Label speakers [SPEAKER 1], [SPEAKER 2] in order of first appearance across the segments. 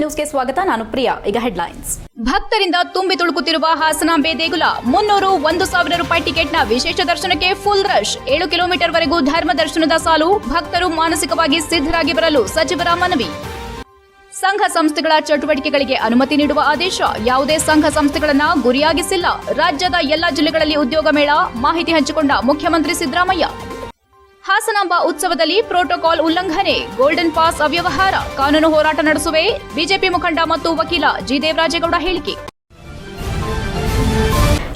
[SPEAKER 1] ನ್ಯೂಸ್ಗೆ ಸ್ವಾಗತ, ನಾನು ಪ್ರಿಯಾ. ಈಗ ಹೆಡ್ಲೈನ್ಸ್
[SPEAKER 2] ಭಕ್ತರಿಂದ ತುಂಬಿ ತುಳುಕುತ್ತಿರುವ ಹಾಸನಾಂಬೆ ದೇಗುಲ, ಮುನ್ನೂರು ಒಂದು ಸಾವಿರ ರೂಪಾಯಿ ಟಿಕೆಟ್ನ ವಿಶೇಷ ದರ್ಶನಕ್ಕೆ ಫುಲ್ ರಶ್ ಏಳು ಕಿಲೋಮೀಟರ್ ವರೆಗೂ ಧರ್ಮ ದರ್ಶನದ ಸಾಲು ಭಕ್ತರು ಮಾನಸಿಕವಾಗಿ ಸಿದ್ಧರಾಗಿ ಬರಲು ಸಚಿವರ ಮನವಿ. ಸಂಘ ಸಂಸ್ಥೆಗಳ ಚಟುವಟಿಕೆಗಳಿಗೆ ಅನುಮತಿ ನೀಡುವ ಆದೇಶ ಯಾವುದೇ ಸಂಘ ಸಂಸ್ಥೆಗಳನ್ನ ಗುರಿಯಾಗಿಸಿಲ್ಲ. ರಾಜ್ಯದ ಎಲ್ಲಾ ಜಿಲ್ಲೆಗಳಲ್ಲಿ ಉದ್ಯೋಗ ಮೇಳ, ಮಾಹಿತಿ ಹಂಚಿಕೊಂಡ ಮುಖ್ಯಮಂತ್ರಿ ಸಿದ್ದರಾಮಯ್ಯ. ಹಾಸನಾಂಬ ಉತ್ಸವದಲ್ಲಿ ಪ್ರೋಟೋಕಾಲ್ ಉಲ್ಲಂಘನೆ, ಗೋಲ್ಡನ್ ಪಾಸ್ ಅವ್ಯವಹಾರ, ಕಾನೂನು ಹೋರಾಟ ನಡೆಸುವೆ, ಬಿಜೆಪಿ ಮುಖಂಡ ಮತ್ತು ವಕೀಲ ಜಿದೇವರಾಜೇಗೌಡ ಹೇಳಿಕೆ.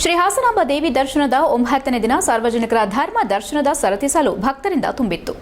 [SPEAKER 1] ಶ್ರೀ ಹಾಸನಾಂಬ ದೇವಿ ದರ್ಶನದ ಒಂಬತ್ತನೇ ದಿನ ಸಾರ್ವಜನಿಕರ ಧರ್ಮ ದರ್ಶನದ ಸರತಿ ಸಾಲು ಭಕ್ತರಿಂದ ತುಂಬಿತ್ತು.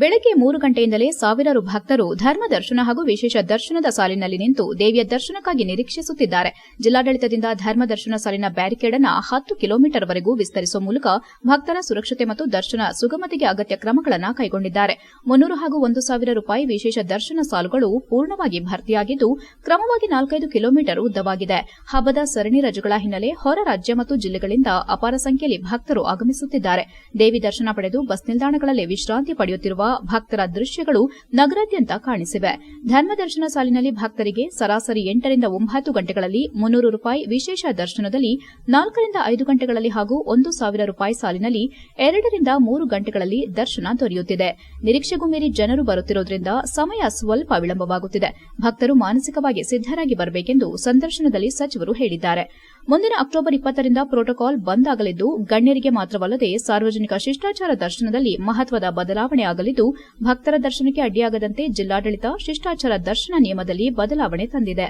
[SPEAKER 2] ಬೆಳಗ್ಗೆ ಮೂರು ಗಂಟೆಯಿಂದಲೇ ಸಾವಿರಾರು ಭಕ್ತರು ಧರ್ಮ ದರ್ಶನ ಹಾಗೂ ವಿಶೇಷ ದರ್ಶನದ ಸಾಲಿನಲ್ಲಿ ನಿಂತು ದೇವಿಯ ದರ್ಶನಕ್ಕಾಗಿ ನಿರೀಕ್ಷಿಸುತ್ತಿದ್ದಾರೆ. ಜಿಲ್ಲಾಡಳಿತದಿಂದ ಧರ್ಮ ದರ್ಶನ ಸಾಲಿನ ಬ್ಯಾರಿಕೇಡ್ ಅನ್ನು ಹತ್ತು ಕಿಲೋಮೀಟರ್ ವರೆಗೂ ವಿಸ್ತರಿಸುವ ಮೂಲಕ ಭಕ್ತರ ಸುರಕ್ಷತೆ ಮತ್ತು ದರ್ಶನ ಸುಗಮತೆಗೆ ಅಗತ್ಯ ಕ್ರಮಗಳನ್ನು ಕೈಗೊಂಡಿದ್ದಾರೆ. ಮುನ್ನೂರು ಹಾಗೂ ಒಂದು ಸಾವಿರ ರೂಪಾಯಿ ವಿಶೇಷ ದರ್ಶನ ಸಾಲುಗಳು ಪೂರ್ಣವಾಗಿ ಭರ್ತಿಯಾಗಿದ್ದು, ಕ್ರಮವಾಗಿ ನಾಲ್ಕೈದು ಕಿಲೋಮೀಟರ್ ಉದ್ದವಾಗಿದೆ. ಹಬ್ಬದ ಸರಣಿ ರಜೆಗಳ ಹಿನ್ನೆಲೆ ಹೊರ ರಾಜ್ಯ ಮತ್ತು ಜಿಲ್ಲೆಗಳಿಂದ ಅಪಾರ ಸಂಖ್ಯೆಯಲ್ಲಿ ಭಕ್ತರು ಆಗಮಿಸುತ್ತಿದ್ದಾರೆ. ದೇವಿ ದರ್ಶನ ಪಡೆದು ಬಸ್ ನಿಲ್ದಾಣಗಳಲ್ಲಿ ವಿಶ್ರಾಂತಿ ಪಡೆಯುತ್ತಿರುವ ಭಕ್ತರ ದೃಶ್ಯಗಳು ನಗರಾದ್ಯಂತ ಕಾಣಿಸಿವೆ. ಧರ್ಮದರ್ಶನ ಸಾಲಿನಲ್ಲಿ ಭಕ್ತರಿಗೆ ಸರಾಸರಿ ಎಂಟರಿಂದ ಒಂಬತ್ತು ಗಂಟೆಗಳಲ್ಲಿ ಮುನ್ನೂರು ರೂಪಾಯಿ ವಿಶೇಷ ದರ್ಶನದಲ್ಲಿ, ನಾಲ್ಕರಿಂದ ಐದು ಗಂಟೆಗಳಲ್ಲಿ ಹಾಗೂ ಒಂದು ಸಾವಿರ ರೂಪಾಯಿ ಸಾಲಿನಲ್ಲಿ ಎರಡರಿಂದ ಮೂರು ಗಂಟೆಗಳಲ್ಲಿ ದರ್ಶನ ದೊರೆಯುತ್ತಿದೆ. ನಿರೀಕ್ಷೆಗೂ ಮೀರಿ ಜನರು ಬರುತ್ತಿರುವುದರಿಂದ ಸಮಯ ಸ್ವಲ್ಪ ವಿಳಂಬವಾಗುತ್ತಿದೆ. ಭಕ್ತರು ಮಾನಸಿಕವಾಗಿ ಸಿದ್ದರಾಗಿ ಬರಬೇಕೆಂದು ಸಂದರ್ಶನದಲ್ಲಿ ಸಚಿವರು ಹೇಳಿದ್ದಾರೆ. ಮುಂದಿನ ಅಕ್ಟೋಬರ್ ಇಪ್ಪತ್ತರಿಂದ ಪ್ರೋಟೋಕಾಲ್ ಬಂದ್ ಆಗಲಿದ್ದು, ಗಣ್ಯರಿಗೆ ಮಾತ್ರವಲ್ಲದೆ ಸಾರ್ವಜನಿಕ ಶಿಷ್ಟಾಚಾರ ದರ್ಶನದಲ್ಲಿ ಮಹತ್ವದ ಬದಲಾವಣೆ ಆಗಲಿದ್ದು, ಭಕ್ತರ ದರ್ಶನಕ್ಕೆ ಅಡ್ಡಿಯಾಗದಂತೆ ಜಿಲ್ಲಾಡಳಿತ ಶಿಷ್ಟಾಚಾರ ದರ್ಶನ ನಿಯಮದಲ್ಲಿ ಬದಲಾವಣೆ ತಂದಿದೆ.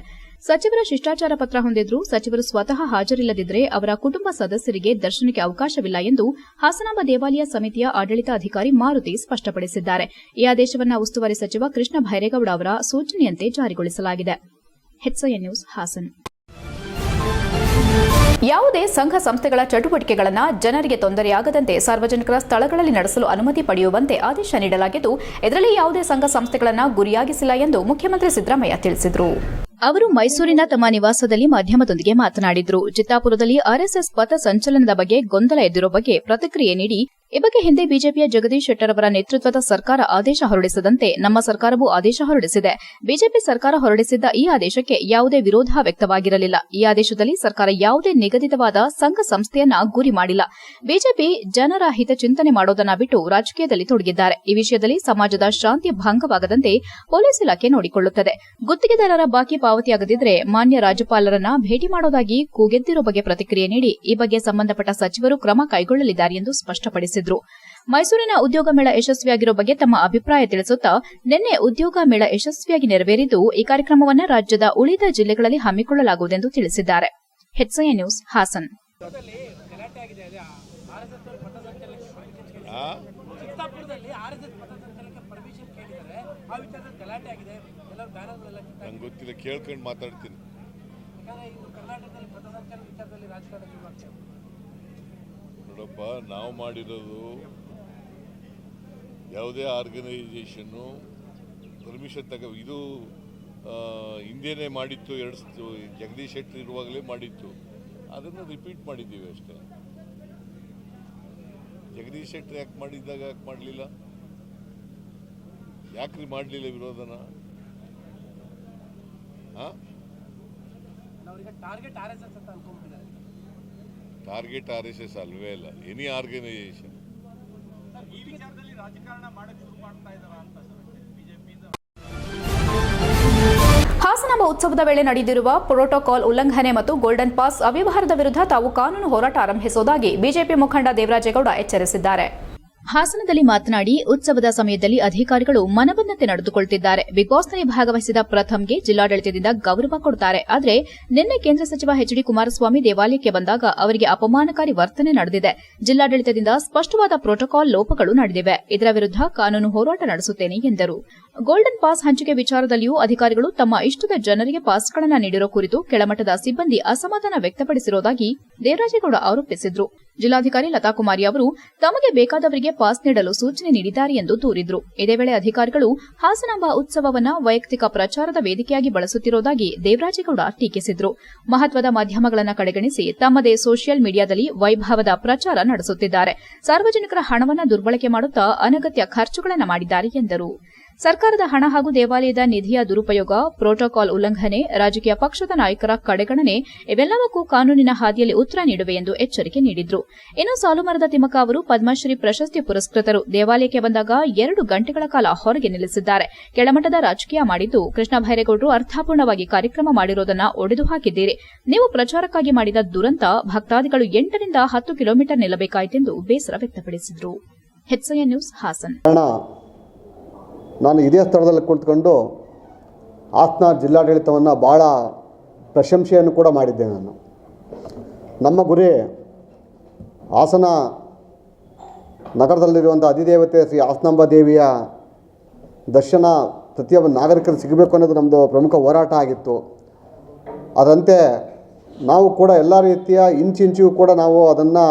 [SPEAKER 2] ಸಚಿವರ ಶಿಷ್ಟಾಚಾರ ಪತ್ರ ಹೊಂದಿದ್ರೂ ಸಚಿವರು ಸ್ವತಃ ಹಾಜರಿಲ್ಲದಿದ್ದರೆ ಅವರ ಕುಟುಂಬ ಸದಸ್ಯರಿಗೆ ದರ್ಶನಕ್ಕೆ ಅವಕಾಶವಿಲ್ಲ ಎಂದು ಹಾಸನಾಂಬ ದೇವಾಲಯ ಸಮಿತಿಯ ಆಡಳಿತಾಧಿಕಾರಿ ಮಾರುತಿ ಸ್ಪಷ್ಟಪಡಿಸಿದ್ದಾರೆ. ಈ ಆದೇಶವನ್ನು ಉಸ್ತುವಾರಿ ಸಚಿವ ಕೃಷ್ಣ ಭೈರೇಗೌಡ ಅವರ ಸೂಚನೆಯಂತೆ ಜಾರಿಗೊಳಿಸಲಾಗಿದೆ. ಹೆಚ್ಐಎನ್ ನ್ಯೂಸ್ ಹಾಸನ್
[SPEAKER 1] ಯಾವುದೇ ಸಂಘ ಸಂಸ್ಥೆಗಳ ಚಟುವಟಿಕೆಗಳನ್ನು ಜನರಿಗೆ ತೊಂದರೆಯಾಗದಂತೆ ಸಾರ್ವಜನಿಕರ ಸ್ಥಳಗಳಲ್ಲಿ ನಡೆಸಲು ಅನುಮತಿ ಪಡೆಯುವಂತೆ ಆದೇಶ ನೀಡಲಾಗಿದ್ದು, ಇದರಲ್ಲಿ ಯಾವುದೇ ಸಂಘ ಸಂಸ್ಥೆಗಳನ್ನು ಗುರಿಯಾಗಿಸಿಲ್ಲ ಎಂದು ಮುಖ್ಯಮಂತ್ರಿ ಸಿದ್ದರಾಮಯ್ಯ ತಿಳಿಸಿದರು.
[SPEAKER 2] ಅವರು ಮೈಸೂರಿನ ತಮ್ಮ ನಿವಾಸದಲ್ಲಿ ಮಾಧ್ಯಮದೊಂದಿಗೆ ಮಾತನಾಡಿದರು. ಚಿತ್ತಾಪುರದಲ್ಲಿ ಆರ್ಎಸ್ಎಸ್ ಪಥ ಸಂಚಲನದ ಬಗ್ಗೆ ಗೊಂದಲ ಎದ್ದಿರುವ ಬಗ್ಗೆ ಪ್ರತಿಕ್ರಿಯೆ ನೀಡಿ ಈ ಬಗ್ಗೆ ಹಿಂದೆ ಬಿಜೆಪಿಯ ಜಗದೀಶ್ ಶೆಟ್ಟರ್ ಅವರ ನೇತೃತ್ವದ ಸರ್ಕಾರ ಆದೇಶ ಹೊರಡಿಸದಂತೆ ನಮ್ಮ ಸರ್ಕಾರವೂ ಆದೇಶ ಹೊರಡಿಸಿದೆ. ಬಿಜೆಪಿ ಸರ್ಕಾರ ಹೊರಡಿಸಿದ್ದ ಈ ಆದೇಶಕ್ಕೆ ಯಾವುದೇ ವಿರೋಧ ವ್ಯಕ್ತವಾಗಿರಲಿಲ್ಲ. ಈ ಆದೇಶದಲ್ಲಿ ಸರ್ಕಾರ ಯಾವುದೇ ನಿಗದಿತವಾದ ಸಂಘ ಸಂಸ್ಥೆಯನ್ನ ಗುರಿ ಮಾಡಿಲ್ಲ. ಬಿಜೆಪಿ ಜನರ ಹಿತಚಿಂತನೆ ಮಾಡೋದನ್ನ ಬಿಟ್ಟು ರಾಜಕೀಯದಲ್ಲಿ ತೊಡಗಿದ್ದಾರೆ. ಈ ವಿಷಯದಲ್ಲಿ ಸಮಾಜದ ಶಾಂತಿ ಭಂಗವಾಗದಂತೆ ಪೊಲೀಸ್ ಇಲಾಖೆ ನೋಡಿಕೊಳ್ಳುತ್ತದೆ. ಗುತ್ತಿಗೆದಾರರ ಬಾಕಿ ಪಾವತಿಯಾಗದಿದ್ದರೆ ಮಾನ್ಯ ರಾಜ್ಯಪಾಲರನ್ನ ಭೇಟಿ ಮಾಡೋದಾಗಿ ಕೂಗೆದ್ದಿರುವ ಬಗ್ಗೆ ಪ್ರತಿಕ್ರಿಯೆ ನೀಡಿ, ಈ ಬಗ್ಗೆ ಸಂಬಂಧಪಟ್ಟ ಸಚಿವರು ಕ್ರಮ ಕೈಗೊಳ್ಳಲಿದ್ದಾರೆ ಎಂದು ಮೈಸೂರಿನ ಉದ್ಯೋಗ ಮೇಳ ಯಶಸ್ವಿಯಾಗಿರೋ ಬಗ್ಗೆ ತಮ್ಮ ಅಭಿಪ್ರಾಯ ತಿಳಿಸುತ್ತಾ ನಿನ್ನೆ ಉದ್ಯೋಗ ಮೇಳ ಯಶಸ್ವಿಯಾಗಿ ನೆರವೇರಿದ್ದು ಈ ಕಾರ್ಯಕ್ರಮವನ್ನು ರಾಜ್ಯದ ಉಳಿದ ಜಿಲ್ಲೆಗಳಲ್ಲಿ ಹಮ್ಮಿಕೊಳ್ಳಲಾಗುವುದೆಂದು ತಿಳಿಸಿದ್ದಾರೆ. ನ್ಯೂಸ್ ಹಾಸನ್.
[SPEAKER 3] ನಂಗೆ ಗೊತ್ತಿಲ್ಲ ಕೇಳ್ಕೊಂಡು ಮಾತಾಡ್ತೀನಿ
[SPEAKER 4] ಯಾಕಂದ್ರೆ ಇದು ಕರ್ನಾಟಕದಲ್ಲಿ ಪಥಸಂಚಲನ ವಿಚಾರದಲ್ಲಿ ರಾಜಕಾರಣ ಶುರು ಆಗ್ತದೆ
[SPEAKER 3] ನೋಡಪ್ಪ ನಾವು ಮಾಡಿರೋದು ಯಾವುದೇ ಆರ್ಗನೈಸೇಷನ್ನು ಪರ್ಮಿಷನ್ ತಗ, ಇದು ಹಿಂದೇನೆ ಮಾಡಿತ್ತು, ಎರಡು ಜಗದೀಶ್ ಶೆಟ್ಟರ್ ಇರುವಾಗಲೇ ಮಾಡಿತ್ತು. ಅದನ್ನು ರಿಪೀಟ್ ಮಾಡಿದ್ದೀವಿ ಅಷ್ಟೇ. ಜಗದೀಶ್ ಶೆಟ್ಟರ್ ಯಾಕೆ ಮಾಡಿದ್ದಾಗ ಯಾಕೆ ಮಾಡಲಿಲ್ಲ? ಯಾಕ್ರಿ ಮಾಡಲಿಲ್ಲ ವಿರೋಧನ? ಹಾಂ?
[SPEAKER 4] ಟಾರ್ಗೆಟ್ ಆರ್ ಎಸ್ ಎಸ್
[SPEAKER 3] ಅಲ್ವೇ ಅಲ್ಲ ಎನಿ ಆರ್ಗನೈಸೇಷನ್
[SPEAKER 1] ಹಾಸನಾಂಬ ಉತ್ಸವದ ವೇಳೆ ನಡೆದಿರುವ ಪ್ರೋಟೋಕಾಲ್ ಉಲ್ಲಂಘನೆ ಮತ್ತು ಗೋಲ್ಡನ್ ಪಾಸ್ ಅವ್ಯವಹಾರದ ವಿರುದ್ಧ ತಾವು ಕಾನೂನು ಹೋರಾಟ ಆರಂಭಿಸುವುದಾಗಿ ಬಿಜೆಪಿ ಮುಖಂಡ ದೇವರಾಜೇಗೌಡ ಎಚ್ಚರಿಸಿದ್ದಾರೆ.
[SPEAKER 2] ಹಾಸನದಲ್ಲಿ ಮಾತನಾಡಿ, ಉತ್ಸವದ ಸಮಯದಲ್ಲಿ ಅಧಿಕಾರಿಗಳು ಮನಬಂದಂತೆ ನಡೆದುಕೊಳ್ಳುತ್ತಿದ್ದಾರೆ ಬಿಗ್ ಬಾಸ್ನಲ್ಲಿ ಭಾಗವಹಿಸಿದ ಪ್ರಥಮ್ಗೆ ಜಿಲ್ಲಾಡಳಿತದಿಂದ ಗೌರವ ಕೊಡುತ್ತಾರೆ ಆದರೆ, ನಿನ್ನೆ ಕೇಂದ್ರ ಸಚಿವ ಎಚ್ ಡಿ ಕುಮಾರಸ್ವಾಮಿ ದೇವಾಲಯಕ್ಕೆ ಬಂದಾಗ ಅವರಿಗೆ ಅಪಮಾನಕಾರಿ ವರ್ತನೆ ನಡೆದಿದೆ. ಜಿಲ್ಲಾಡಳಿತದಿಂದ ಸ್ಪಷ್ಟವಾದ ಪ್ರೋಟೋಕಾಲ್ ಲೋಪಗಳು ನಡೆದಿವೆ. ಇದರ ವಿರುದ್ಧ ಕಾನೂನು ಹೋರಾಟ ನಡೆಸುತ್ತೇನೆ ಎಂದರು. ಗೋಲ್ಡನ್ ಪಾಸ್ ಹಂಚಿಕೆ ವಿಚಾರದಲ್ಲಿಯೂ ಅಧಿಕಾರಿಗಳು ತಮ್ಮ ಇಷ್ಟದ ಜನರಿಗೆ ಪಾಸ್ಗಳನ್ನು ನೀಡಿರೋ ಕುರಿತು ಕೆಳಮಟ್ಟದ ಸಿಬ್ಬಂದಿ ಅಸಮಾಧಾನ ವ್ಯಕ್ತಪಡಿಸಿರುವುದಾಗಿ ದೇವರಾಜೇಗೌಡ ಆರೋಪಿಸಿದ್ರು. ಜಿಲ್ಲಾಧಿಕಾರಿ ಲತಾಕುಮಾರಿ ಅವರು ತಮಗೆ ಬೇಕಾದವರಿಗೆ ಪಾಸ್ ನೀಡಲು ಸೂಚನೆ ನೀಡಿದ್ದಾರೆ ಎಂದು ದೂರಿದ್ರು. ಇದೇ ವೇಳೆ ಅಧಿಕಾರಿಗಳು ಹಾಸನಾಂಬ ಉತ್ಸವವನ್ನ ವೈಯಕ್ತಿಕ ಪ್ರಚಾರದ ವೇದಿಕೆಯಾಗಿ ಬಳಸುತ್ತಿರುವುದಾಗಿ ದೇವರಾಜೇಗೌಡ ಟೀಕಿಸಿದ್ರು. ಮಹತ್ವದ ಮಾಧ್ಯಮಗಳನ್ನು ಕಡೆಗಣಿಸಿ ತಮ್ಮದೇ ಸೋಷಿಯಲ್ ಮೀಡಿಯಾದಲ್ಲಿ ವೈಭವದ ಪ್ರಚಾರ ನಡೆಸುತ್ತಿದ್ದಾರೆ. ಸಾರ್ವಜನಿಕರ ಹಣವನ್ನು ದುರ್ಬಳಕೆ ಮಾಡುತ್ತಾ ಅನಗತ್ಯ ಖರ್ಚುಗಳನ್ನು ಮಾಡಿದ್ದಾರೆ ಎಂದರು. ಸರ್ಕಾರದ ಹಣ ಹಾಗೂ ದೇವಾಲಯದ ನಿಧಿಯ ದುರುಪಯೋಗ, ಪ್ರೋಟೋಕಾಲ್ ಉಲ್ಲಂಘನೆ, ರಾಜಕೀಯ ಪಕ್ಷದ ನಾಯಕರ ಕಡೆಗಣನೆ, ಇವೆಲ್ಲವಕ್ಕೂ ಕಾನೂನಿನ ಹಾದಿಯಲ್ಲಿ ಉತ್ತರ ನೀಡುವೆ ಎಂದು ಎಚ್ಚರಿಕೆ ನೀಡಿದ್ರು. ಇನ್ನು ಸಾಲುಮರದ ತಿಮಕ ಅವರು ಪದ್ಮಶ್ರೀ ಪ್ರಶಸ್ತಿ ಪುರಸ್ಕೃತರು. ದೇವಾಲಯಕ್ಕೆ ಬಂದಾಗ ಎರಡು ಗಂಟೆಗಳ ಕಾಲ ಹೊರಗೆ ನಿಲ್ಲಿಸಿದ್ದಾರೆ. ಕೆಳಮಟ್ಟದ ರಾಜಕೀಯ ಮಾಡಿದ್ದು ಕೃಷ್ಣ ಭೈರೇಗೌಡರು ಅರ್ಥಪೂರ್ಣವಾಗಿ ಕಾರ್ಯಕ್ರಮ ಮಾಡಿರುವುದನ್ನು ಒಡೆದು ಹಾಕಿದ್ದೀರಿ. ನೀವು ಪ್ರಚಾರಕ್ಕಾಗಿ ಮಾಡಿದ ದುರಂತ ಭಕ್ತಾದಿಗಳು ಎಂಟರಿಂದ ಹತ್ತು ಕಿಲೋಮೀಟರ್ ನಿಲ್ಲಬೇಕಾಯಿತೆಂದು ಬೇಸರ ವ್ಯಕ್ತಪಡಿಸಿದರು ಹೆಚ್ಐಎನ್ ನ್ಯೂಸ್ ಹಾಸನ್
[SPEAKER 5] ಕಾರಣ ನಾನು ಇದೇ ಸ್ಥಳದಲ್ಲಿ ಕುಳಿತುಕೊಂಡು ಹಾಸನ ಜಿಲ್ಲಾಡಳಿತವನ್ನು ಭಾಳ ಪ್ರಶಂಸೆಯನ್ನು ಕೂಡ ಮಾಡಿದ್ದೆ ನಾನು. ನಮ್ಮ ಗುರಿ ಹಾಸನ ನಗರದಲ್ಲಿರುವಂಥ ಅಧಿದೇವತೆ ಶ್ರೀ ಹಾಸನಾಂಬ ದೇವಿಯ ದರ್ಶನ ಪ್ರತಿಯೊಬ್ಬ ನಾಗರಿಕರು ಸಿಗಬೇಕು ಅನ್ನೋದು ನಮ್ಮದು ಪ್ರಮುಖ ಹೋರಾಟ ಆಗಿತ್ತು. ಅದರಂತೆ ನಾವು ಕೂಡ ಎಲ್ಲ ರೀತಿಯ ಇಂಚಿಂಚಿಗೂ ಕೂಡ ನಾವು ಅದನ್ನು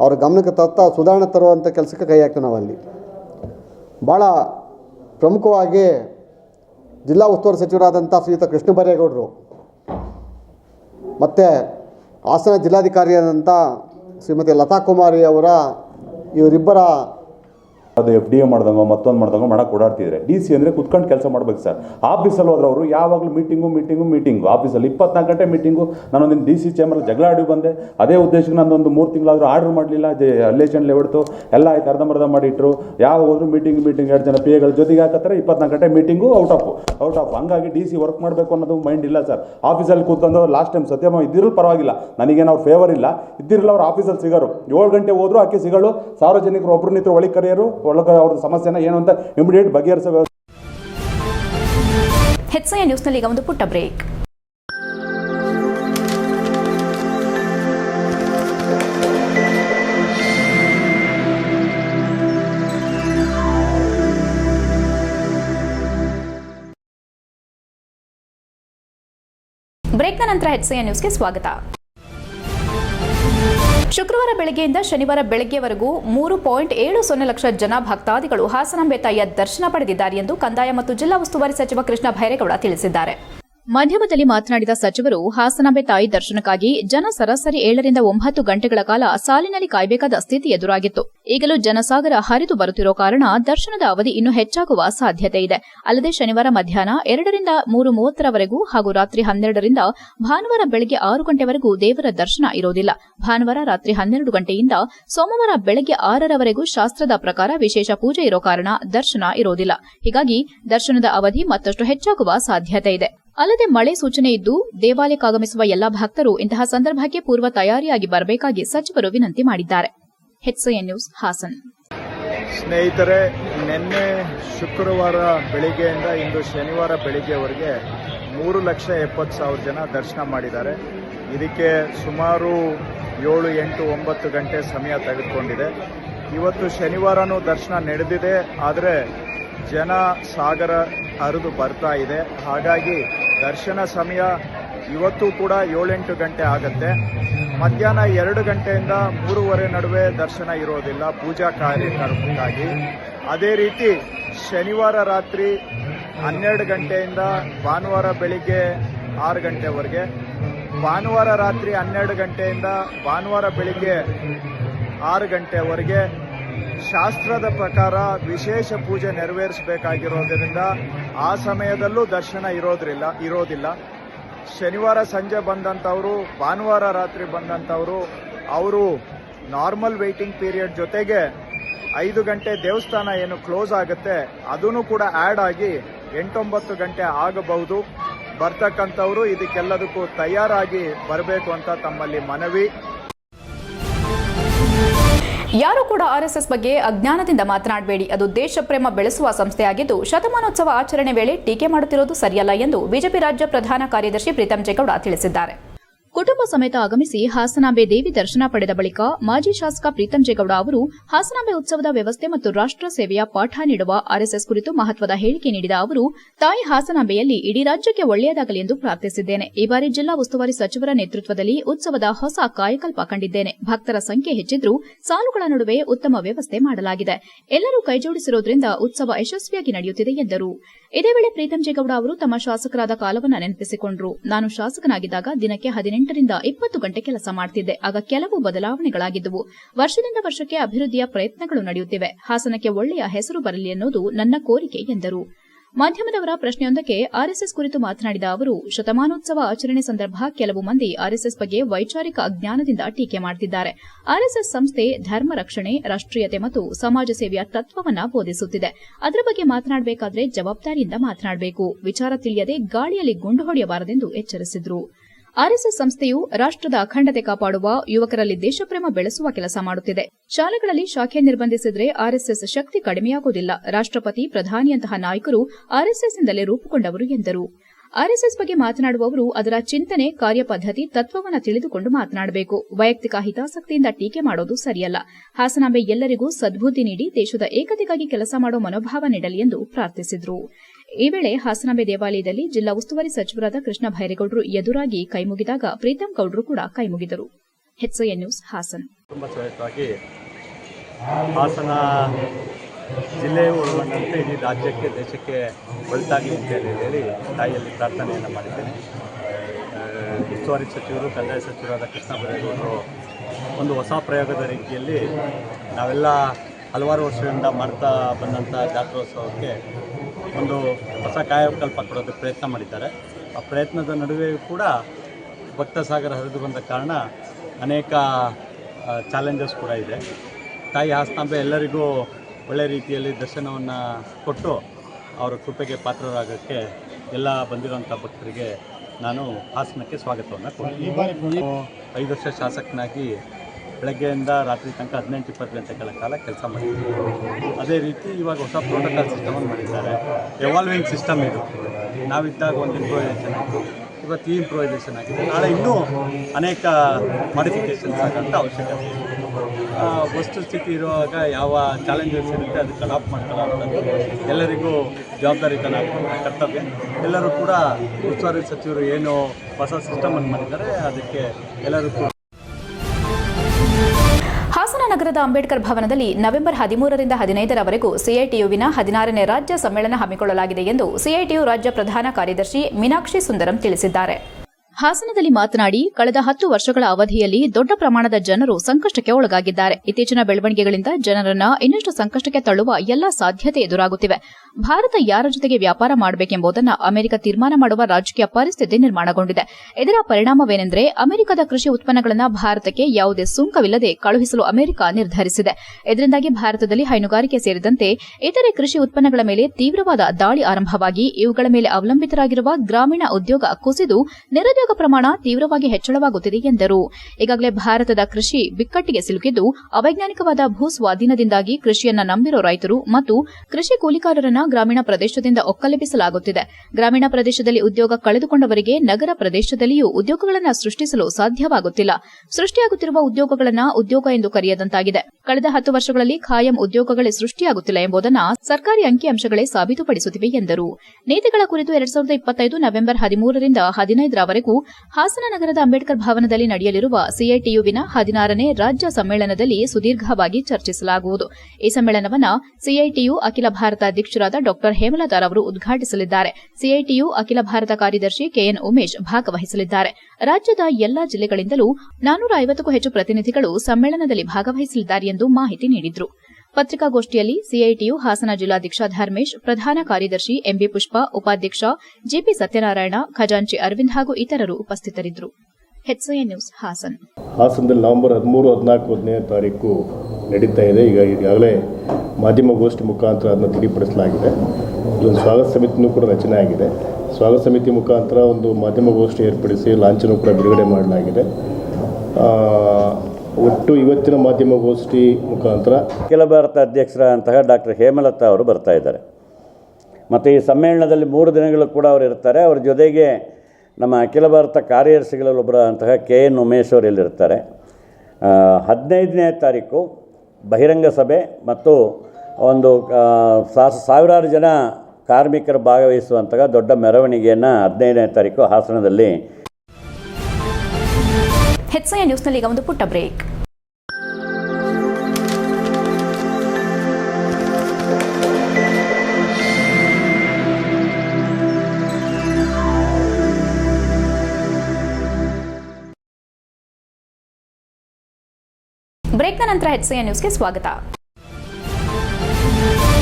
[SPEAKER 5] ಅವರ ಗಮನಕ್ಕೆ ತರ್ತಾ ಸುಧಾರಣೆ ತರುವಂಥ ಕೆಲಸಕ್ಕೆ ಕೈ ಹಾಕ್ತೀವಿ ನಾವಲ್ಲಿ. ಭಾಳ ಪ್ರಮುಖವಾಗಿ ಜಿಲ್ಲಾ ಉಸ್ತುವಾರಿ ಸಚಿವರಾದಂಥ ಶ್ರೀಯುತ ಕೃಷ್ಣ ಬೈರೇಗೌಡರು ಮತ್ತು ಹಾಸನ ಜಿಲ್ಲಾಧಿಕಾರಿಯಾದಂಥ ಶ್ರೀಮತಿ ಲತಾ ಕುಮಾರಿ ಅವರ ಇವರಿಬ್ಬರ
[SPEAKER 6] ಅದು ಎಫ್ ಡಿ ಎ ಮಾಡ್ದಂಗೋ, ಮತ್ತೊಂದು ಮಾಡ್ದಂಗೋ ಮಾಡಕ್ಕೆ ಓಡಾಡ್ತಿದ್ರೆ. ಡಿ ಸಿ ಅಂದರೆ ಕುತ್ಕೊಂಡು ಕೆಲಸ ಮಾಡ್ಬೇಕು ಸರ್. ಆಫೀಸಲ್ಲಿ ಹೋದ್ರೆ ಅವರು ಯಾವಾಗಲೂ ಮೀಟಿಂಗು ಮೀಟಿಂಗು ಮೀಟಿಂಗು ಆಫೀಸಲ್ಲಿ ಇಪ್ಪತ್ನಾಲ್ಕು ಗಂಟೆ ಮೀಟಿಂಗು ನಾನೊಂದು ಡಿ ಸಿ ಚೇಂಬರಲ್ಲಿ ಜಗಳ ಆಡಿ ಬಂದೆ. ಅದೇ ಉದ್ದೇಶಕ್ಕೆ ನಂದೊಂದು ಮೂರು ತಿಂಗಳಾದರೂ ಆರ್ಡರ್ ಮಾಡಲಿಲ್ಲ. ಜೆ ಅಲ್ಲೇಷನ್ ಲೆವಡ್ತು ಎಲ್ಲ ಆಯ್ತು ಅರ್ಧಂಬರ್ಧ ಮಾಡಿಟ್ರು. ಯಾವ ಹೋದ್ರು ಮೀಟಿಂಗ್ ಮೀಟಿಂಗ್ ಎರಡು ಜನ ಪಿ ಎಗಳ ಜೊತೆಗೆ ಹಾಕತ್ತಾರೆ. ಇಪ್ಪತ್ನಾಲ್ಕು ಗಂಟೆ meeting out of out of ಹಂಗಾಗಿ ಡಿ ಸಿ ವರ್ಕ್ ಮಾಡಬೇಕು ಅನ್ನೋದು ಮೈಂಡ್ ಇಲ್ಲ ಸರ್. ಆಫೀಸಲ್ಲಿ ಕೂತ್ಕೊಂಡು ಲಾಸ್ಟ್ ಟೈಮ್ ಸತ್ಯಮ ಇದ್ದಿರಲು ಪರವಾಗಿಲ್ಲ. ನನಗೇನು ಅವ್ರ ಫೇವರ್ ಇಲ್ಲ. ಇದ್ದಿರಲ್ಲ ಅವ್ರು ಆಫೀಸಲ್ಲಿ ಸಿಗೋರು. ಏಳು ಗಂಟೆ ಹೋದ್ರು ಆಕೆ ಸಿಗಳು. ಸಾರ್ವಜನಿಕರು ಒಬ್ಬರು ನಿಂತರು ಒಳಿ ಕರೆಯೋರು. ಒಳಗೆ ಅವ್ರ ಸಮಸ್ಯೆನ ಏನು ಅಂತ ಇಮಿಡಿಯೇಟ್ ಬಗೆಹರಿಸೋ ವ್ಯವಸ್ಥೆ.
[SPEAKER 1] ಹೆಚ್ಚಿನ ನ್ಯೂಸ್ನಲ್ಲಿ ಈಗ ಒಂದು ಪುಟ್ಟ ಬ್ರೇಕ್. ಬ್ರೇಕ್ನ ನಂತರ ಹೆಚ್ಐಎನ್ ನ್ಯೂಸ್ಗೆ ಸ್ವಾಗತ. ಶುಕ್ರವಾರ ಬೆಳಗ್ಗೆಯಿಂದ ಶನಿವಾರ ಬೆಳಗ್ಗೆವರೆಗೂ ಮೂರು ಪಾಯಿಂಟ್ ಏಳು ಸೊನ್ನೆ ಲಕ್ಷ ಜನ ಭಕ್ತಾದಿಗಳು ಹಾಸನಾಂಬೆ ತಾಯಿಯ ದರ್ಶನ ಪಡೆದಿದ್ದಾರೆ ಎಂದು ಕಂದಾಯ ಮತ್ತು ಜಿಲ್ಲಾ ಉಸ್ತುವಾರಿ ಸಚಿವ ಕೃಷ್ಣ ಭೈರೇಗೌಡ ತಿಳಿಸಿದ್ದಾರೆ.
[SPEAKER 2] ಮಾಧ್ಯಮದಲ್ಲಿ ಮಾತನಾಡಿದ ಸಚಿವರು, ಹಾಸನಾಂಬೆ ತಾಯಿ ದರ್ಶನಕ್ಕಾಗಿ ಜನ ಸರಾಸರಿ ಏಳರಿಂದ ಒಂಬತ್ತು ಗಂಟೆಗಳ ಕಾಲ ಸಾಲಿನಲ್ಲಿ ಕಾಯಬೇಕಾದ ಸ್ಥಿತಿ ಎದುರಾಗಿತ್ತು. ಈಗಲೂ ಜನಸಾಗರ ಹರಿದು ಬರುತ್ತಿರೋ ಕಾರಣ ದರ್ಶನದ ಅವಧಿ ಇನ್ನೂ ಹೆಚ್ಚಾಗುವ ಸಾಧ್ಯತೆ ಇದೆ. ಅಲ್ಲದೆ ಶನಿವಾರ ಮಧ್ಯಾಹ್ನ ಎರಡರಿಂದ ಮೂರು ಮೂವತ್ತರವರೆಗೂ ಹಾಗೂ ರಾತ್ರಿ ಹನ್ನೆರಡರಿಂದ ಭಾನುವಾರ ಬೆಳಗ್ಗೆ ಆರು ಗಂಟೆವರೆಗೂ ದೇವರ ದರ್ಶನ ಇರೋದಿಲ್ಲ. ಭಾನುವಾರ ರಾತ್ರಿ ಹನ್ನೆರಡು ಗಂಟೆಯಿಂದ ಸೋಮವಾರ ಬೆಳಗ್ಗೆ ಆರರವರೆಗೂ ಶಾಸ್ತ್ರದ ಪ್ರಕಾರ ವಿಶೇಷ ಪೂಜೆ ಇರೋ ಕಾರಣ ದರ್ಶನ ಇರೋದಿಲ್ಲ. ಹೀಗಾಗಿ ದರ್ಶನದ ಅವಧಿ ಮತ್ತಷ್ಟು ಹೆಚ್ಚಾಗುವ ಸಾಧ್ಯತೆ ಇದೆ. ಅಲ್ಲದೆ ಮಳೆ ಸೂಚನೆ ಇದ್ದು ದೇವಾಲಯಕ್ಕಾಗಮಿಸುವ ಎಲ್ಲಾ ಭಕ್ತರು ಇಂತಹ ಸಂದರ್ಭಕ್ಕೆ ಪೂರ್ವ ತಯಾರಿಯಾಗಿ ಬರಬೇಕಾಗಿ ಸಚಿವರು ವಿನಂತಿ ಮಾಡಿದ್ದಾರೆ. ನ್ಯೂಸ್ ಹಾಸನ್.
[SPEAKER 7] ಸ್ನೇಹಿತರೆ, ನಿನ್ನೆ ಶುಕ್ರವಾರ ಬೆಳಿಗ್ಗೆಯಿಂದ ಇಂದು ಶನಿವಾರ ಬೆಳಿಗ್ಗೆವರೆಗೆ ಮೂರು ಲಕ್ಷ ಎಪ್ಪತ್ತು ಸಾವಿರ ಜನ ದರ್ಶನ ಮಾಡಿದ್ದಾರೆ. ಇದಕ್ಕೆ ಸುಮಾರು ಏಳು, ಎಂಟು, ಒಂಬತ್ತು ಗಂಟೆ ಸಮಯ ತೆಗೆದುಕೊಂಡಿದೆ. ಇವತ್ತು ಶನಿವಾರನೂ ದರ್ಶನ ನಡೆದಿದೆ. ಆದರೆ ಜನ ಸಾಗರ ಹರಿದು ಬರ್ತಾ ಇದೆ. ಹಾಗಾಗಿ ದರ್ಶನ ಸಮಯ ಇವತ್ತು ಕೂಡ ಏಳೆಂಟು ಗಂಟೆ ಆಗತ್ತೆ. ಮಧ್ಯಾಹ್ನ ಎರಡು ಗಂಟೆಯಿಂದ ಮೂರುವರೆ ನಡುವೆ ದರ್ಶನ ಇರೋದಿಲ್ಲ, ಪೂಜಾ ಕಾರ್ಯಕ್ರಮಕ್ಕಾಗಿ. ಅದೇ ರೀತಿ ಶನಿವಾರ ರಾತ್ರಿ ಹನ್ನೆರಡು ಗಂಟೆಯಿಂದ ಭಾನುವಾರ ಬೆಳಿಗ್ಗೆ ಆರು ಗಂಟೆವರೆಗೆ. ಭಾನುವಾರ ರಾತ್ರಿ ಹನ್ನೆರಡು ಗಂಟೆಯಿಂದ ಭಾನುವಾರ ಬೆಳಿಗ್ಗೆ ಆರು ಗಂಟೆವರೆಗೆ ಶಾಸ್ತ್ರದ ಪ್ರಕಾರ ವಿಶೇಷ ಪೂಜೆ ನೆರವೇರಿಸಬೇಕಾಗಿರೋದ್ರಿಂದ ಆ ಸಮಯದಲ್ಲೂ ದರ್ಶನ ಇರೋದ್ರಿಲ್ಲ, ಇರೋದಿಲ್ಲ. ಶನಿವಾರ ಸಂಜೆ ಬಂದಂಥವರು, ಭಾನುವಾರ ರಾತ್ರಿ ಬಂದಂಥವರು, ಅವರು ನಾರ್ಮಲ್ ವೇಟಿಂಗ್ ಪೀರಿಯಡ್ ಜೊತೆಗೆ ಐದು ಗಂಟೆ ದೇವಸ್ಥಾನ ಏನು ಕ್ಲೋಸ್ ಆಗುತ್ತೆ ಅದೂ ಕೂಡ ಆ್ಯಡ್ ಆಗಿ ಎಂಟೊಂಬತ್ತು ಗಂಟೆ ಆಗಬಹುದು. ಬರ್ತಕ್ಕಂಥವರು ಇದಕ್ಕೆಲ್ಲದಕ್ಕೂ ತಯಾರಾಗಿ ಬರಬೇಕು ಅಂತ ತಮ್ಮಲ್ಲಿ ಮನವಿ.
[SPEAKER 1] ಯಾರು ಕೂಡ ಆರ್ಎಸ್ಎಸ್ ಬಗ್ಗೆ ಅಜ್ಞಾನದಿಂದ ಮಾತನಾಡಬೇಡಿ. ಅದು ದೇಶಪ್ರೇಮ ಬೆಳೆಸುವ ಸಂಸ್ಥೆಯಾಗಿದ್ದು, ಶತಮಾನೋತ್ಸವ ಆಚರಣೆ ವೇಳೆ ಟೀಕೆ ಮಾಡುತ್ತಿರುವುದು ಸರಿಯಲ್ಲ ಎಂದು ಬಿಜೆಪಿ ರಾಜ್ಯ ಪ್ರಧಾನ ಕಾರ್ಯದರ್ಶಿ ಪ್ರೀತಂ ಜೇಗೌಡ ತಿಳಿಸಿದ್ದಾರೆ.
[SPEAKER 2] ಕುಟುಂಬ ಸಮೇತ ಆಗಮಿಸಿ ಹಾಸನಾಂಬೆ ದೇವಿ ದರ್ಶನ ಪಡೆದ ಬಳಿಕ ಮಾಜಿ ಶಾಸಕ ಪ್ರೀತಂ ಜೇಗೌಡ ಅವರು ಹಾಸನಾಂಬೆ ಉತ್ಸವದ ವ್ಯವಸ್ಥೆ ಮತ್ತು ರಾಷ್ಟ್ರ ಸೇವೆಯ ಪಾಠ ನೀಡುವ ಆರ್ಎಸ್ಎಸ್ ಕುರಿತು ಮಹತ್ವದ ಹೇಳಿಕೆ ನೀಡಿದ ಅವರು, ತಾಯಿ ಹಾಸನಾಂಬೆಯಲ್ಲಿ ಇಡೀ ರಾಜ್ಯಕ್ಕೆ ಒಳ್ಳೆಯದಾಗಲಿ ಎಂದು ಪ್ರಾರ್ಥಿಸಿದ್ದೇನೆ. ಈ ಬಾರಿ ಜಿಲ್ಲಾ ಉಸ್ತುವಾರಿ ಸಚಿವರ ನೇತೃತ್ವದಲ್ಲಿ ಉತ್ಸವದ ಹೊಸ ಕಾಯಕಲ್ಪ ಕಂಡಿದ್ದೇನೆ. ಭಕ್ತರ ಸಂಖ್ಯೆ ಹೆಚ್ಚಿದ್ರೂ ಸಾಲುಗಳ ನಡುವೆ ಉತ್ತಮ ವ್ಯವಸ್ಥೆ ಮಾಡಲಾಗಿದೆ. ಎಲ್ಲರೂ ಕೈಜೋಡಿಸಿರುವುದರಿಂದ ಉತ್ಸವ ಯಶಸ್ವಿಯಾಗಿ ನಡೆಯುತ್ತಿದೆ ಎಂದರು. ಇದೇ ವೇಳೆ ಪ್ರೀತಂ ಜೇಗೌಡ ಅವರು ತಮ್ಮ ಶಾಸಕರಾದ ಕಾಲವನ್ನು ನೆನಪಿಸಿಕೊಂಡರು. ನಾನು ಶಾಸಕನಾಗಿದ್ದಾಗ ದಿನಕ್ಕೆ ಹದಿನೆಂಟರಿಂದ ಇಪ್ಪತ್ತು ಗಂಟೆ ಕೆಲಸ ಮಾಡುತ್ತಿದ್ದೆ ಆಗ ಕೆಲವು ಬದಲಾವಣೆಗಳಾಗಿದ್ದವು. ವರ್ಷದಿಂದ ವರ್ಷಕ್ಕೆ ಅಭಿವೃದ್ಧಿಯ ಪ್ರಯತ್ನಗಳು ನಡೆಯುತ್ತಿವೆ. ಹಾಸನಕ್ಕೆ ಒಳ್ಳೆಯ ಹೆಸರು ಬರಲಿ ಎನ್ನುವುದು ನನ್ನ ಕೋರಿಕೆ ಎಂದರು. ಮಾಧ್ಯಮದವರ ಪ್ರಶ್ನೆಯೊಂದಕ್ಕೆ ಆರ್ಎಸ್ಎಸ್ ಕುರಿತು ಮಾತನಾಡಿದ ಅವರು, ಶತಮಾನೋತ್ಸವ ಆಚರಣೆ ಸಂದರ್ಭ ಕೆಲವು ಮಂದಿ ಆರ್ಎಸ್ಎಸ್ ಬಗ್ಗೆ ವೈಚಾರಿಕ ಅಜ್ಞಾನದಿಂದ ಟೀಕೆ ಮಾಡುತ್ತಿದ್ದಾರೆ ಆರ್ಎಸ್ಎಸ್ ಸಂಸ್ಥೆ ಧರ್ಮ ರಕ್ಷಣೆ, ರಾಷ್ಟ್ರೀಯತೆ ಮತ್ತು ಸಮಾಜ ಸೇವೆಯ ತತ್ವವನ್ನು ಬೋಧಿಸುತ್ತಿದೆ. ಅದರ ಬಗ್ಗೆ ಮಾತನಾಡಬೇಕಾದರೆ ಜವಾಬ್ದಾರಿಯಿಂದ ಮಾತನಾಡಬೇಕು. ವಿಚಾರ ತಿಳಿಯದೆ ಗಾಳಿಯಲ್ಲಿ ಗುಂಡು ಹೊಡೆಯಬಾರದೆಂದು ಎಚ್ಚರಿಸಿದರು. ಆರ್ಎಸ್ಎಸ್ ಸಂಸ್ಥೆಯು ರಾಷ್ಟ್ರದ ಅಖಂಡತೆ ಕಾಪಾಡುವ, ಯುವಕರಲ್ಲಿ ದೇಶಪ್ರೇಮ ಬೆಳೆಸುವ ಕೆಲಸ ಮಾಡುತ್ತಿದೆ. ಶಾಲೆಗಳಲ್ಲಿ ಶಾಖೆ ನಿರ್ಬಂಧಿಸಿದರೆ ಆರ್ಎಸ್ಎಸ್ ಶಕ್ತಿ ಕಡಿಮೆಯಾಗುವುದಿಲ್ಲ. ರಾಷ್ಟ್ರಪತಿ, ಪ್ರಧಾನಿಯಂತಹ ನಾಯಕರು ಆರ್ಎಸ್ಎಸ್ನಿಂದಲೇ ರೂಪುಗೊಂಡವರು ಎಂದರು. ಆರ್ಎಸ್ಎಸ್ ಬಗ್ಗೆ ಮಾತನಾಡುವವರು ಅದರ ಚಿಂತನೆ ಕಾರ್ಯಪದ್ದತಿ ತತ್ವವನ್ನು ತಿಳಿದುಕೊಂಡು ಮಾತನಾಡಬೇಕು. ವೈಯಕ್ತಿಕ ಹಿತಾಸಕ್ತಿಯಿಂದ ಟೀಕೆ ಮಾಡೋದು ಸರಿಯಲ್ಲ. ಹಾಸನಾಂಬೆ ಎಲ್ಲರಿಗೂ ಸದ್ಬುದ್ದಿ ನೀಡಿ ದೇಶದ ಏಕತೆಗಾಗಿ ಕೆಲಸ ಮಾಡೋ ಮನೋಭಾವ ನೀಡಲಿ ಎಂದು ಪ್ರಾರ್ಥಿಸಿದರು. ಈ ವೇಳೆ ಹಾಸನಾಂಬೆ ದೇವಾಲಯದಲ್ಲಿ ಜಿಲ್ಲಾ ಉಸ್ತುವಾರಿ ಸಚಿವರಾದ ಕೃಷ್ಣ ಭೈರೇಗೌಡರು ಎದುರಾಗಿ ಕೈಮುಗಿದಾಗ ಪ್ರೀತಂ ಗೌಡರು ಕೂಡ ಕೈಮುಗಿದರು ನ್ಯೂಸ್ ಹಾಸನ.
[SPEAKER 8] ಹಾಸನ ಜಿಲ್ಲೆಯು ಒಳಗೊಂಡಂತೆ ಇಡೀ ರಾಜ್ಯಕ್ಕೆ, ದೇಶಕ್ಕೆ ಒಳಿತಾಗಿ ಅಂತೇಳಿ ಹೇಳಿ ತಾಯಿಯಲ್ಲಿ ಪ್ರಾರ್ಥನೆಯನ್ನು ಮಾಡಿದ್ದೇನೆ. ಉಸ್ತುವಾರಿ ಸಚಿವರು, ಕಂದಾಯ ಸಚಿವರಾದ ಕೃಷ್ಣ ಬೈರೇಗೌಡರು ಒಂದು ಹೊಸ ಪ್ರಯೋಗದ ರೀತಿಯಲ್ಲಿ ನಾವೆಲ್ಲ ಹಲವಾರು ವರ್ಷದಿಂದ ಮಾಡ್ತಾ ಬಂದಂಥ ಜಾತ್ರೋತ್ಸವಕ್ಕೆ ಒಂದು ಹೊಸ ಕಾಯಕಲ್ಪ ಕೊಡೋದಕ್ಕೆ ಪ್ರಯತ್ನ ಮಾಡಿದ್ದಾರೆ. ಆ ಪ್ರಯತ್ನದ ನಡುವೆಯೂ ಕೂಡ ಭಕ್ತ ಸಾಗರ ಹರಿದು ಬಂದ ಕಾರಣ ಅನೇಕ ಚಾಲೆಂಜಸ್ ಕೂಡ ಇದೆ. ತಾಯಿ ಹಾಸ್ತಾಂಬೆ ಎಲ್ಲರಿಗೂ ಒಳ್ಳೆ ರೀತಿಯಲ್ಲಿ ದರ್ಶನವನ್ನು ಕೊಟ್ಟು ಅವರ ಕೃಪೆಗೆ ಪಾತ್ರರಾಗೋಕ್ಕೆ ಎಲ್ಲ ಬಂದಿರುವಂಥ ಭಕ್ತರಿಗೆ ನಾನು ಹಾಸನಕ್ಕೆ ಸ್ವಾಗತವನ್ನು ಕೊಡ್ತೀನಿ. ಐದು ವರ್ಷ ಶಾಸಕನಾಗಿ ಬೆಳಗ್ಗೆಯಿಂದ ರಾತ್ರಿ ತನಕ ಹದಿನೆಂಟು ಇಪ್ಪತ್ತು ಗಂಟೆಗಳ ಕಾಲ ಕೆಲಸ ಮಾಡಿದ್ದೀವಿ ಅದೇ ರೀತಿ ಇವಾಗ ಹೊಸ ಪ್ರೋಟೋಕಾಲ್ ಸಿಸ್ಟಮನ್ನು ಮಾಡಿದ್ದಾರೆ. ಎವಾಲ್ವಿಂಗ್ ಸಿಸ್ಟಮ್ ಇದು. ನಾವಿದ್ದಾಗ ಒಂದು ಇಂಪ್ರೂವೈಸೇಷನ್ ಆಯಿತು ಇವತ್ತು ಈ ಆಗಿದೆ. ನಾಳೆ ಇನ್ನೂ ಅನೇಕ ಮಾಡಿಫಿಕೇಷನ್ಸ್ ಆಗೋಂಥ ಅವಶ್ಯಕತೆ ಇದೆ. ಸ್ಥಿತಿ ಇರುವಾಗ ಯಾವ ಚಾಲೆಂಜಸ್ ಇರುತ್ತೆ ಅದಕ್ಕೆ ಅಡಾಪ್ಟ್ ಮಾಡ್ಕೊಳ್ಳೋದು ಎಲ್ಲರಿಗೂ ಜವಾಬ್ದಾರಿತನ ಕರ್ತವ್ಯ. ಎಲ್ಲರೂ ಕೂಡ ಉಸ್ತುವಾರಿ ಸಚಿವರು ಏನು ಹೊಸ ಸಿಸ್ಟಮನ್ನು ಮಾಡಿದ್ದಾರೆ, ಅದಕ್ಕೆ ಎಲ್ಲರೂ
[SPEAKER 1] ನಗರದ ಅಂಬೇಡ್ಕರ್ ಭವನದಲ್ಲಿ ನವೆಂಬರ್ ಹದಿಮೂರರಿಂದ ಹದಿನೈದರವರೆಗೂ ಸಿಐಟಿಯುವಿನ ಹದಿನಾರನೇ ರಾಜ್ಯ ಸಮ್ಮೇಳನ ಹಮ್ಮಿಕೊಳ್ಳಲಾಗಿದೆ ಎಂದು ಸಿಐಟಿಯು ರಾಜ್ಯ ಪ್ರಧಾನ ಕಾರ್ಯದರ್ಶಿ ಮೀನಾಕ್ಷಿ ಸುಂದರಂ ತಿಳಿಸಿದ್ದಾರೆ.
[SPEAKER 2] ಹಾಸನದಲ್ಲಿ ಮಾತನಾಡಿ, ಕಳೆದ ಹತ್ತು ವರ್ಷಗಳ ಅವಧಿಯಲ್ಲಿ ದೊಡ್ಡ ಪ್ರಮಾಣದ ಜನರು ಸಂಕಷ್ಟಕ್ಕೆ ಒಳಗಾಗಿದ್ದಾರೆ. ಇತ್ತೀಚಿನ ಬೆಳವಣಿಗೆಗಳಿಂದ ಜನರನ್ನ ಇನ್ನಷ್ಟು ಸಂಕಷ್ಟಕ್ಕೆ ತಳ್ಳುವ ಎಲ್ಲಾ ಸಾಧ್ಯತೆ ಎದುರಾಗುತ್ತಿವೆ. ಭಾರತ ಯಾರ ಜೊತೆಗೆ ವ್ಯಾಪಾರ ಮಾಡಬೇಕೆಂಬುದನ್ನು ಅಮೆರಿಕ ತೀರ್ಮಾನ ಮಾಡುವ ರಾಜಕೀಯ ಪರಿಸ್ಥಿತಿ ನಿರ್ಮಾಣಗೊಂಡಿದೆ. ಇದರ ಪರಿಣಾಮವೇನೆಂದರೆ, ಅಮೆರಿಕದ ಕೃಷಿ ಉತ್ಪನ್ನಗಳನ್ನು ಭಾರತಕ್ಕೆ ಯಾವುದೇ ಸುಂಕವಿಲ್ಲದೆ ಕಳುಹಿಸಲು ಅಮೆರಿಕ ನಿರ್ಧರಿಸಿದೆ. ಇದರಿಂದಾಗಿ ಭಾರತದಲ್ಲಿ ಹೈನುಗಾರಿಕೆ ಸೇರಿದಂತೆ ಇತರೆ ಕೃಷಿ ಉತ್ಪನ್ನಗಳ ಮೇಲೆ ತೀವ್ರವಾದ ದಾಳಿ ಆರಂಭವಾಗಿ, ಇವುಗಳ ಮೇಲೆ ಅವಲಂಬಿತರಾಗಿರುವ ಗ್ರಾಮೀಣ ಉದ್ಯೋಗ ಕುಸಿದು ನಿರುದ್ಯೋಗ ಪ್ರಮಾಣ ತೀವ್ರವಾಗಿ ಹೆಚ್ಚಳವಾಗುತ್ತಿದೆ ಎಂದರು. ಈಗಾಗಲೇ ಭಾರತದ ಕೃಷಿ ಬಿಕ್ಕಟ್ಟಿಗೆ ಸಿಲುಕಿದ್ದು, ಅವೈಜ್ಞಾನಿಕವಾದ ಭೂ ಸ್ವಾಧೀನದಿಂದಾಗಿ ಕೃಷಿಯನ್ನ ನಂಬಿರೋ ರೈತರು ಮತ್ತು ಕೃಷಿ ಕೂಲಿಕಾರರನ್ನ ಗ್ರಾಮೀಣ ಪ್ರದೇಶದಿಂದ ಒಕ್ಕಲೆಬ್ಬಿಸಲಾಗುತ್ತಿದೆ. ಗ್ರಾಮೀಣ ಪ್ರದೇಶದಲ್ಲಿ ಉದ್ಯೋಗ ಕಳೆದುಕೊಂಡವರಿಗೆ ನಗರ ಪ್ರದೇಶದಲ್ಲಿಯೂ ಉದ್ಯೋಗಗಳನ್ನು ಸೃಷ್ಟಿಸಲು ಸಾಧ್ಯವಾಗುತ್ತಿಲ್ಲ. ಸೃಷ್ಟಿಯಾಗುತ್ತಿರುವ ಉದ್ಯೋಗಗಳನ್ನು ಉದ್ಯೋಗ ಎಂದು ಕರೆಯದಂತಾಗಿದೆ. ಕಳೆದ ಹತ್ತು ವರ್ಷಗಳಲ್ಲಿ ಖಾಯಂ ಉದ್ಯೋಗಗಳೇ ಸೃಷ್ಟಿಯಾಗುತ್ತಿಲ್ಲ ಎಂಬುದನ್ನು ಸರ್ಕಾರಿ ಅಂಕಿಅಂಶಗಳೇ ಸಾಬೀತುಪಡಿಸುತ್ತಿವೆ ಎಂದರು. ನೀತಿಗಳ ಕುರಿತು ಎರಡ್ ಸಾವಿರದ ಇಪ್ಪತ್ತೈದು ನವೆಂಬರ್ ಹದಿಮೂರರಿಂದ ಹದಿನೈದರವರೆಗೂ ಹಾಸನ ನಗರದ ಅಂಬೇಡ್ಕರ್ ಭವನದಲ್ಲಿ ನಡೆಯಲಿರುವ ಸಿಐಟಿಯುವಿನ ಹದಿನಾರನೇ ರಾಜ್ಯ ಸಮ್ಮೇಳನದಲ್ಲಿ ಸುದೀರ್ಘವಾಗಿ ಚರ್ಚಿಸಲಾಗುವುದು. ಈ ಸಮ್ಮೇಳನವನ್ನು ಸಿಐಟಿಯು ಅಖಿಲ ಭಾರತ ಅಧ್ಯಕ್ಷರಾದ ಡಾ. ಹೇಮಲತಾರ್ ಅವರು ಉದ್ಘಾಟಿಸಲಿದ್ದಾರೆ. ಸಿಐಟಿಯು ಅಖಿಲ ಭಾರತ ಕಾರ್ಯದರ್ಶಿ ಕೆಎನ್ ಉಮೇಶ್ ಭಾಗವಹಿಸಲಿದ್ದಾರೆ. ರಾಜ್ಯದ ಎಲ್ಲಾ ಜಿಲ್ಲೆಗಳಿಂದಲೂ ನಾನೂರ ಐವತ್ತಕ್ಕೂ ಹೆಚ್ಚು ಪ್ರತಿನಿಧಿಗಳು ಸಮ್ಮೇಳನದಲ್ಲಿ ಭಾಗವಹಿಸಲಿದ್ದಾರೆ ಎಂದು ಮಾಹಿತಿ ನೀಡಿದರು. ಪತ್ರಿಕಾಗೋಷ್ಠಿಯಲ್ಲಿ ಸಿಐಟಿಯು ಹಾಸನ ಜಿಲ್ಲಾಧ್ಯಕ್ಷ ಧರ್ಮೇಶ್, ಪ್ರಧಾನ ಕಾರ್ಯದರ್ಶಿ ಎಂಬಿ ಪುಷ್ಪ, ಉಪಾಧ್ಯಕ್ಷ ಜೆಪಿ ಸತ್ಯನಾರಾಯಣ, ಖಜಾಂಚಿ ಅರವಿಂದ್ ಹಾಗೂ ಇತರರು ಉಪಸ್ಥಿತರಿದ್ದರು. ನ್ಯೂಸ್, ಹಾಸನ್.
[SPEAKER 9] ಹಾಸನದಲ್ಲಿ ನವೆಂಬರ್ ಹದಿಮೂರು, ಹದಿನಾಲ್ಕು ಹದಿನೈದು ತಾರೀಕು ನಡೀತಾ ಇದೆ. ಈಗ ಈಗಾಗಲೇ ಮಾಧ್ಯಮಗೋಷ್ಠಿ ಮುಖಾಂತರ ಅದನ್ನು ತಿಳಿಪಡಿಸಲಾಗಿದೆ ಇದೊಂದು ಸ್ವಾಗತ ಸಮಿತಿನೂ ಕೂಡ ರಚನೆ ಆಗಿದೆ. ಸ್ವಾಗತ ಸಮಿತಿ ಮುಖಾಂತರ ಒಂದು ಮಾಧ್ಯಮಗೋಷ್ಠಿ ಏರ್ಪಡಿಸಿ ಲಾಂಛನೂ ಕೂಡ ಬಿಡುಗಡೆ ಮಾಡಲಾಗಿದೆ. ಒಟ್ಟು ಇವತ್ತಿನ ಮಾಧ್ಯಮಗೋಷ್ಠಿ ಮುಖಾಂತರ
[SPEAKER 10] ಅಖಿಲ ಭಾರತ ಅಧ್ಯಕ್ಷರಾದಂತಹ ಡಾಕ್ಟರ್ ಹೇಮಲತಾ ಅವರು ಬರ್ತಾ ಇದ್ದಾರೆ. ಮತ್ತು ಈ ಸಮ್ಮೇಳನದಲ್ಲಿ ಮೂರು ದಿನಗಳು ಕೂಡ ಅವರು ಇರ್ತಾರೆ. ಅವ್ರ ಜೊತೆಗೆ ನಮ್ಮ ಅಖಿಲ ಭಾರತ ಕಾರ್ಯದರ್ಶಿಗಳಲ್ಲೊಬ್ಬರಾದಂತಹ ಕೆ ಎನ್ ಉಮೇಶ್ ಅವರು ಇಲ್ಲಿರ್ತಾರೆ. ಹದಿನೈದನೇ ತಾರೀಕು ಬಹಿರಂಗ ಸಭೆ ಮತ್ತು ಒಂದು ಸಾವಿರಾರು ಜನ ಕಾರ್ಮಿಕರು ಭಾಗವಹಿಸುವಂತಹ ದೊಡ್ಡ ಮೆರವಣಿಗೆಯನ್ನು ಹದಿನೈದನೇ ತಾರೀಕು ಹಾಸನದಲ್ಲಿ
[SPEAKER 1] ಹೆಚ್ಐ ನ್ಯೂಸ್ನಲ್ಲಿ ಈಗ ಒಂದು ಪುಟ್ಟ ಬ್ರೇಕ್. ಬ್ರೇಕ್ನ ನಂತರ ಹೆಚ್ಐ ನ್ಯೂಸ್ಗೆ ಸ್ವಾಗತ.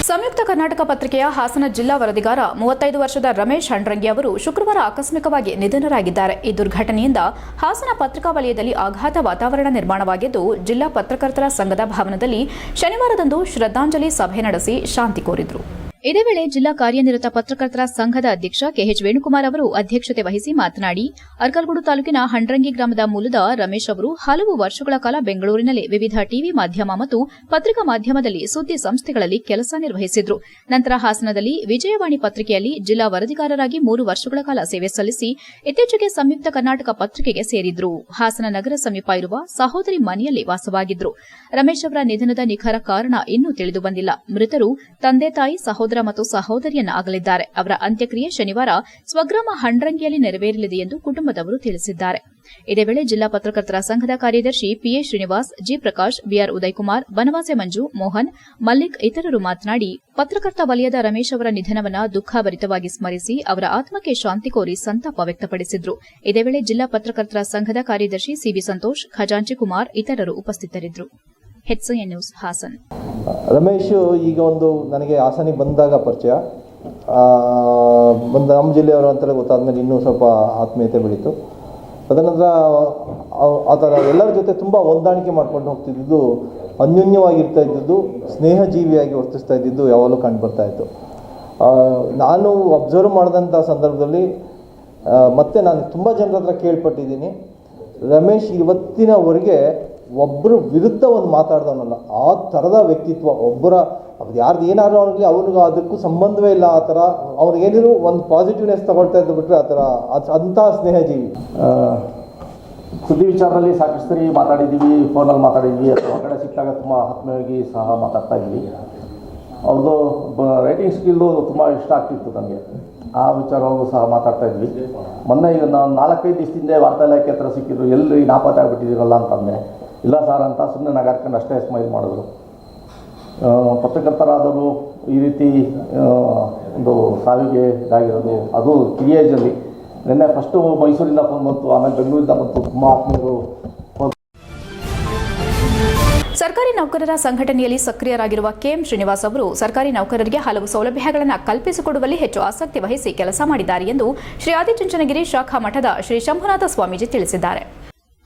[SPEAKER 1] ಸಂಯುಕ್ತ ಕರ್ನಾಟಕ ಪತ್ರಿಕೆಯ ಹಾಸನ ಜಿಲ್ಲಾ ವರದಿಗಾರ ಮೂವತ್ತೈದು ವರ್ಷದ ರಮೇಶ್ ಹಂಡ್ರಂಗಿ ಅವರು ಶುಕ್ರವಾರ ಆಕಸ್ಮಿಕವಾಗಿ ನಿಧನರಾಗಿದ್ದಾರೆ. ಈ ದುರ್ಘಟನೆಯಿಂದ ಹಾಸನ ಪತ್ರಿಕಾ ವಲಯದಲ್ಲಿ ಆಘಾತ ವಾತಾವರಣ ನಿರ್ಮಾಣವಾಗಿದ್ದು, ಜಿಲ್ಲಾ ಪತ್ರಕರ್ತರ ಸಂಘದ ಭವನದಲ್ಲಿ ಶನಿವಾರದಂದು ಶ್ರದ್ಧಾಂಜಲಿ ಸಭೆ ನಡೆಸಿ ಶಾಂತಿ ಕೋರಿದರು.
[SPEAKER 2] ಇದೇ ವೇಳೆ ಜಿಲ್ಲಾ ಕಾರ್ಯನಿರತ ಪತ್ರಕರ್ತರ ಸಂಘದ ಅಧ್ಯಕ್ಷ ಕೆಎಚ್ ವೇಣುಕುಮಾರ್ ಅವರು ಅಧ್ಯಕ್ಷತೆ ವಹಿಸಿ ಮಾತನಾಡಿ, ಅರ್ಕಲ್ಗೂಡು ತಾಲೂಕಿನ ಹಂಡ್ರಂಗಿ ಗ್ರಾಮದ ಮೂಲದ ರಮೇಶ್ ಅವರು ಹಲವು ವರ್ಷಗಳ ಕಾಲ ಬೆಂಗಳೂರಿನಲ್ಲಿ ವಿವಿಧ ಟಿವಿ ಮಾಧ್ಯಮ ಮತ್ತು ಪತ್ರಿಕಾ ಮಾಧ್ಯಮದಲ್ಲಿ ಸುದ್ದಿ ಸಂಸ್ಥೆಗಳಲ್ಲಿ ಕೆಲಸ ನಿರ್ವಹಿಸಿದ್ರು. ನಂತರ ಹಾಸನದಲ್ಲಿ ವಿಜಯವಾಣಿ ಪತ್ರಿಕೆಯಲ್ಲಿ ಜಿಲ್ಲಾ ವರದಿಗಾರರಾಗಿ ಮೂರು ವರ್ಷಗಳ ಕಾಲ ಸೇವೆ ಸಲ್ಲಿಸಿ, ಇತ್ತೀಚೆಗೆ ಸಂಯುಕ್ತ ಕರ್ನಾಟಕ ಪತ್ರಿಕೆಗೆ ಸೇರಿದ್ರು. ಹಾಸನ ನಗರ ಸಮೀಪ ಇರುವ ಸಹೋದರಿ ಮನೆಯಲ್ಲಿ ವಾಸವಾಗಿದ್ರು. ರಮೇಶ್ ಅವರ ನಿಧನದ ನಿಖರ ಕಾರಣ ಇನ್ನೂ ತಿಳಿದು ಬಂದಿಲ್ಲ. ಮೃತರು ತಂದೆ ತಾಯಿ, ಸಹೋದರ ಮತ್ತು ಸಹೋದರಿಯನ್ನಾಗಲಿದ್ದಾರೆ. ಅವರ ಅಂತ್ಯಕ್ರಿಯೆ ಶನಿವಾರ ಸ್ವಗ್ರಾಮ ಹಂಡ್ರಂಗಿಯಲ್ಲಿ ನೆರವೇರಲಿದೆ ಎಂದು ಕುಟುಂಬದವರು ತಿಳಿಸಿದ್ದಾರೆ. ಇದೇ ವೇಳೆ ಜಿಲ್ಲಾ ಪತ್ರಕರ್ತರ ಸಂಘದ ಕಾರ್ಯದರ್ಶಿ PA Srinivas, G Prakash, BR Udayakumar, Banavase Manju, Mohan, Mallik ಇತರರು ಮಾತನಾಡಿ, ಪತ್ರಕರ್ತ ವಲಯದ ರಮೇಶ್ ಅವರ ನಿಧನವನ್ನು ದುಃಖಭರಿತವಾಗಿ ಸ್ಮರಿಸಿ ಅವರ ಆತ್ಮಕ್ಕೆ ಶಾಂತಿ ಕೋರಿ ಸಂತಾಪ ವ್ಯಕ್ತಪಡಿಸಿದ್ರು. ಇದೇ ವೇಳೆ ಜಿಲ್ಲಾ ಪತ್ರಕರ್ತರ ಸಂಘದ ಕಾರ್ಯದರ್ಶಿ ಸಿಬಿ ಸಂತೋಷ್ ಖಜಾಂಚಿ ಕುಮಾರ್ ಇತರರು ಉಪಸ್ಥಿತರಿದ್ದರು. HN news Haasan.
[SPEAKER 11] ರಮೇಶ್ ಈಗ ಒಂದು ನನಗೆ ಹಾಸನಿಗೆ ಬಂದಾಗ ಪರಿಚಯ. ಬಂದ ನಮ್ಮ ಜಿಲ್ಲೆಯವರು ಅಂತಲೇ ಗೊತ್ತಾದ್ಮೇಲೆ ಇನ್ನೂ ಸ್ವಲ್ಪ ಆತ್ಮೀಯತೆ ಬೆಳೀತು. ತದನಂತರ ಆ ಥರ ಎಲ್ಲರ ಜೊತೆ ತುಂಬ ಹೊಂದಾಣಿಕೆ ಮಾಡ್ಕೊಂಡು ಹೋಗ್ತಿದ್ದು ಅನ್ಯೋನ್ಯವಾಗಿರ್ತಾ ಇದ್ದಿದ್ದು, ಸ್ನೇಹಜೀವಿಯಾಗಿ ವರ್ತಿಸ್ತಾ ಇದ್ದಿದ್ದು ಯಾವಾಗಲೂ ಕಂಡು ಬರ್ತಾ ಇತ್ತು. ನಾನು ಅಬ್ಸರ್ವ್ ಮಾಡಿದಂಥ ಸಂದರ್ಭದಲ್ಲಿ ಮತ್ತೆ ನಾನು ತುಂಬ ಜನರ ಹತ್ರ ಕೇಳ್ಪಟ್ಟಿದ್ದೀನಿ. ರಮೇಶ್ ಇವತ್ತಿನವರೆಗೆ ಒಬ್ಬರ ವಿರುದ್ಧ ಒಂದು ಮಾತಾಡ್ದವನಲ್ಲ, ಆ ಥರದ ವ್ಯಕ್ತಿತ್ವ, ಒಬ್ಬರ ಅದು ಯಾರ್ದು ಏನಾದ್ರು ಅವ್ರಿಗೆ ಅವ್ರಿಗೆ ಅದಕ್ಕೂ ಸಂಬಂಧವೇ ಇಲ್ಲ, ಆ ಥರ ಅವ್ರಿಗೇನಿದ್ರು ಒಂದು ಪಾಸಿಟಿವ್ನೆಸ್ ತಗೊಳ್ತಾ ಇದ್ದು ಬಿಟ್ಟರೆ ಆ ಥರ ಅದು ಅಂಥ ಸ್ನೇಹಜೀವಿ.
[SPEAKER 12] ಸುದ್ದಿ ವಿಚಾರದಲ್ಲಿ ಸಾಕಷ್ಟು ಸರಿ ಮಾತಾಡಿದ್ದೀವಿ ಫೋನಲ್ಲಿ ಮಾತಾಡಿದ್ವಿ ಅಥವಾ ಕಡೆ ಸಿಕ್ಕಾಗ ತುಂಬ ಆತ್ಮೀಯವಾಗಿ ಸಹ ಮಾತಾಡ್ತಾ ಇದ್ವಿ ಅವ್ರದ್ದು ಬ ರೈಟಿಂಗ್ ಸ್ಕಿಲ್ಲು ತುಂಬ ಇಷ್ಟ ಆಗ್ತಿತ್ತು ನನಗೆ. ಆ ವಿಚಾರವಾಗೂ ಸಹ ಮಾತಾಡ್ತಾ ಇದ್ವಿ. ಮೊನ್ನೆ ಈಗ ನಾನು ನಾಲ್ಕೈದು ದಿವಸದಿಂದ ವಾರ್ತಾ ಇಲಾಖೆ ಹತ್ರ ಸಿಕ್ಕಿದ್ರು, ಎಲ್ಲಿ ನಾಪತ್ತೆ ಆಗ್ಬಿಟ್ಟಿದ್ದೀರಲ್ಲ ಅಂತಂದೆ. ಇಲ್ಲ ಸರ್ ಅಂತ ಸುಮ್ಮನೆ ನಗಾಡ್ಕೊಂಡು ಅಷ್ಟೇ ಸ್ಮೈಲ್ ಮಾಡಿದ್ರು. ಪತ್ರಕರ್ತರಾದರು ಈ ರೀತಿ ಒಂದು ಸಾವಿಗೆ ಇದಾಗಿರೋದು. ಅದು ಕಿರಿಯೇಜಲ್ಲಿ ನಿನ್ನೆ ಫಸ್ಟು ಮೈಸೂರಿಂದ ಫೋನ್ ಬಂತು, ಆಮೇಲೆ ಬೆಂಗಳೂರಿಂದ ಬಂತು. ತುಂಬ ಆತ್ಮೀಯರು
[SPEAKER 1] ಸರ್ಕಾರಿ ನೌಕರರ ಸಂಘಟನೆಯಲ್ಲಿ ಸಕ್ರಿಯರಾಗಿರುವ ಕೆಎಂ ಶ್ರೀನಿವಾಸ್ ಅವರು ಸರ್ಕಾರಿ ನೌಕರರಿಗೆ ಹಲವು ಸೌಲಭ್ಯಗಳನ್ನು ಕಲ್ಪಿಸಿಕೊಡುವಲ್ಲಿ ಹೆಚ್ಚು ಆಸಕ್ತಿ ವಹಿಸಿ ಕೆಲಸ ಮಾಡಿದ್ದಾರೆ ಎಂದು ಶ್ರೀ ಆದಿಚುಂಚನಗಿರಿ ಶಾಖಾ ಮಠದ ಶ್ರೀ ಶಂಭುನಾಥ ಸ್ವಾಮೀಜಿ ತಿಳಿಸಿದ್ದಾರೆ.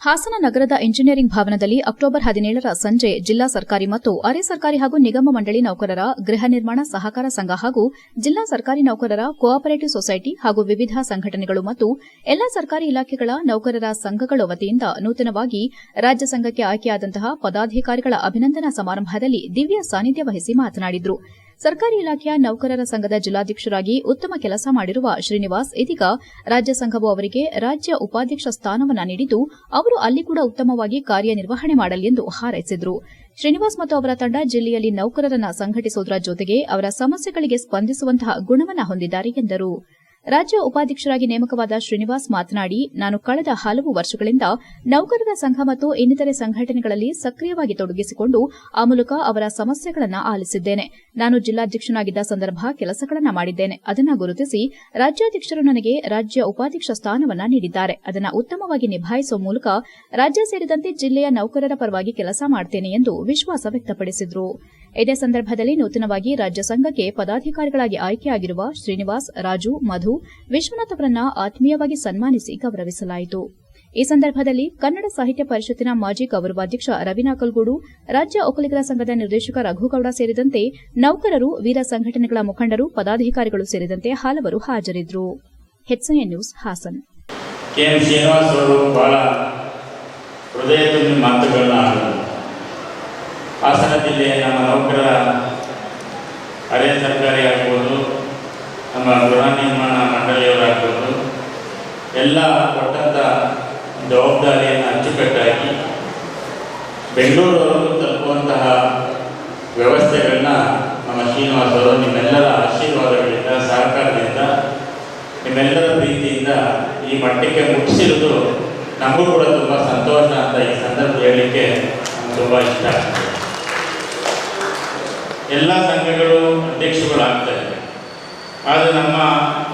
[SPEAKER 2] ಹಾಸನ ನಗರದ ಇಂಜಿನಿಯರಿಂಗ್ ಭವನದಲ್ಲಿ ಅಕ್ಟೋಬರ್ ಹದಿನೇಳರ ಸಂಜೆ ಜಿಲ್ಲಾ ಸರ್ಕಾರಿ ಮತ್ತು ಅರೆ ಸರ್ಕಾರಿ ಹಾಗೂ ನಿಗಮ ಮಂಡಳಿ ನೌಕರರ ಗೃಹ ನಿರ್ಮಾಣ ಸಹಕಾರ ಸಂಘ ಹಾಗೂ ಜಿಲ್ಲಾ ಸರ್ಕಾರಿ ನೌಕರರ ಕೋಆಪರೇಟಿವ್ ಸೊಸೈಟಿ ಹಾಗೂ ವಿವಿಧ ಸಂಘಟನೆಗಳು ಮತ್ತು ಎಲ್ಲಾ ಸರ್ಕಾರಿ ಇಲಾಖೆಗಳ ನೌಕರರ ಸಂಘಗಳ ವತಿಯಿಂದ ನೂತನವಾಗಿ ರಾಜ್ಯ ಸಂಘಕ್ಕೆ ಆಯ್ಕೆಯಾದಂತಹ ಪದಾಧಿಕಾರಿಗಳ ಅಭಿನಂದನಾ ಸಮಾರಂಭದಲ್ಲಿ ದಿವ್ಯ ಸಾನ್ನಿಧ್ಯ ವಹಿಸಿ ಮಾತನಾಡಿದರು. ಸರ್ಕಾರಿ ಇಲಾಖೆಯ ನೌಕರರ ಸಂಘದ ಜಿಲ್ಲಾಧ್ಯಕ್ಷರಾಗಿ ಉತ್ತಮ ಕೆಲಸ ಮಾಡಿರುವ ಶ್ರೀನಿವಾಸ್, ಇದೀಗ ರಾಜ್ಯ ಸಂಘವು ಅವರಿಗೆ ರಾಜ್ಯ ಉಪಾಧ್ಯಕ್ಷ ಸ್ಥಾನವನ್ನು ನೀಡಿದ್ದು, ಅವರು ಅಲ್ಲಿ ಕೂಡ ಉತ್ತಮವಾಗಿ ಕಾರ್ಯನಿರ್ವಹಣೆ ಮಾಡಲಿ ಎಂದು ಹಾರೈಸಿದರು. ಶ್ರೀನಿವಾಸ್ ಮತ್ತು ಅವರ ತಂಡ ಜಿಲ್ಲೆಯಲ್ಲಿ ನೌಕರರನ್ನು ಸಂಘಟಿಸುವುದರ ಜೊತೆಗೆ ಅವರ ಸಮಸ್ಯೆಗಳಿಗೆ ಸ್ಪಂದಿಸುವಂತಹ ಗುಣವನ್ನು ಹೊಂದಿದ್ದಾರೆ ಎಂದರು. ರಾಜ್ಯ ಉಪಾಧ್ಯಕ್ಷರಾಗಿ ನೇಮಕವಾದ ಶ್ರೀನಿವಾಸ್ ಮಾತನಾಡಿ, ನಾನು ಕಳೆದ ಹಲವು ವರ್ಷಗಳಿಂದ ನೌಕರರ ಸಂಘ ಮತ್ತು ಇನ್ನಿತರೆ ಸಂಘಟನೆಗಳಲ್ಲಿ ಸಕ್ರಿಯವಾಗಿ ತೊಡಗಿಸಿಕೊಂಡು ಆ ಮೂಲಕ ಅವರ ಸಮಸ್ಯೆಗಳನ್ನು ಆಲಿಸಿದ್ದೇನೆ. ನಾನು ಜಿಲ್ಲಾಧ್ಯಕ್ಷನಾಗಿದ್ದ ಸಂದರ್ಭ ಕೆಲಸಗಳನ್ನು ಮಾಡಿದ್ದೇನೆ. ಅದನ್ನು ಗುರುತಿಸಿ ರಾಜ್ಯಾಧ್ಯಕ್ಷರು ನನಗೆ ರಾಜ್ಯ ಉಪಾಧ್ಯಕ್ಷ ಸ್ಥಾನವನ್ನ ನೀಡಿದ್ದಾರೆ. ಅದನ್ನು ಉತ್ತಮವಾಗಿ ನಿಭಾಯಿಸುವ ಮೂಲಕ ರಾಜ್ಯ ಸೇರಿದಂತೆ ಜಿಲ್ಲೆಯ ನೌಕರರ ಪರವಾಗಿ ಕೆಲಸ ಮಾಡುತ್ತೇನೆ ಎಂದು ವಿಶ್ವಾಸ ವ್ಯಕ್ತಪಡಿಸಿದರು. ಇದೇ ಸಂದರ್ಭದಲ್ಲಿ ನೂತನವಾಗಿ ರಾಜ್ಯ ಸಂಘಕ್ಕೆ ಪದಾಧಿಕಾರಿಗಳಾಗಿ ಆಯ್ಕೆಯಾಗಿರುವ ಶ್ರೀನಿವಾಸ್, ರಾಜು, ಮಧು, ವಿಶ್ವನಾಥ್ ಅವರನ್ನ ಆತ್ಮೀಯವಾಗಿ ಸನ್ಮಾನಿಸಿ ಗೌರವಿಸಲಾಯಿತು. ಈ ಸಂದರ್ಭದಲ್ಲಿ ಕನ್ನಡ ಸಾಹಿತ್ಯ ಪರಿಷತ್ತಿನ ಮಾಜಿ ಗೌರವಾಧ್ಯಕ್ಷ ರವಿನಾ ಕಲ್ಗೂಡು, ರಾಜ್ಯ ಒಕ್ಕಲಿಗರ ಸಂಘದ ನಿರ್ದೇಶಕ ರಘುಗೌಡ ಸೇರಿದಂತೆ ನೌಕರರು, ವೀರ ಸಂಘಟನೆಗಳ ಮುಖಂಡರು, ಪದಾಧಿಕಾರಿಗಳು ಸೇರಿದಂತೆ ಹಲವರು ಹಾಜರಿದ್ದರು. ನ್ಯೂಸ್ ಹಾಸನ್.
[SPEAKER 13] ಶ್ರೀನಿವಾಸ್ ಅವರು ಬಹಳ ಹೃದಯ ಮಾತುಗಳನ್ನ ಹಾಸನ ಜಿಲ್ಲೆಯ ನಮ್ಮ ನೌಕರ ಹಳೆ ಸರ್ಕಾರಿ ಆಗ್ಬೋದು, ನಮ್ಮ ಗೃಹ ನಿರ್ಮಾಣ ಮಂಡಳಿಯವರಾಗ್ಬೋದು, ಎಲ್ಲ ಕೊಟ್ಟಂಥ ಜವಾಬ್ದಾರಿಯನ್ನು ಅಚ್ಚುಕಟ್ಟಾಗಿ ಬೆಂಗಳೂರವರೆಗೂ ತಲುಪುವಂತಹ ವ್ಯವಸ್ಥೆಗಳನ್ನ ನಮ್ಮ ಶ್ರೀನಿವಾಸ ಅವರು ನಿಮ್ಮೆಲ್ಲರ ಆಶೀರ್ವಾದಗಳಿಂದ, ಸಹಕಾರದಿಂದ, ನಿಮ್ಮೆಲ್ಲರ ಪ್ರೀತಿಯಿಂದ ಈ ಮಟ್ಟಕ್ಕೆ ಮುಟ್ಟಿಸಿರುವುದು ನಮಗೂ ಕೂಡ ತುಂಬ ಸಂತೋಷ ಅಂತ ಈ ಸಂದರ್ಭ ಹೇಳಲಿಕ್ಕೆ ತುಂಬ ಇಷ್ಟ ಆಗ್ತದೆ. ಎಲ್ಲ ಸಂಘಗಳು ಅಧ್ಯಕ್ಷಗಳಾಗ್ತಾರೆ ಆದರೆ ನಮ್ಮ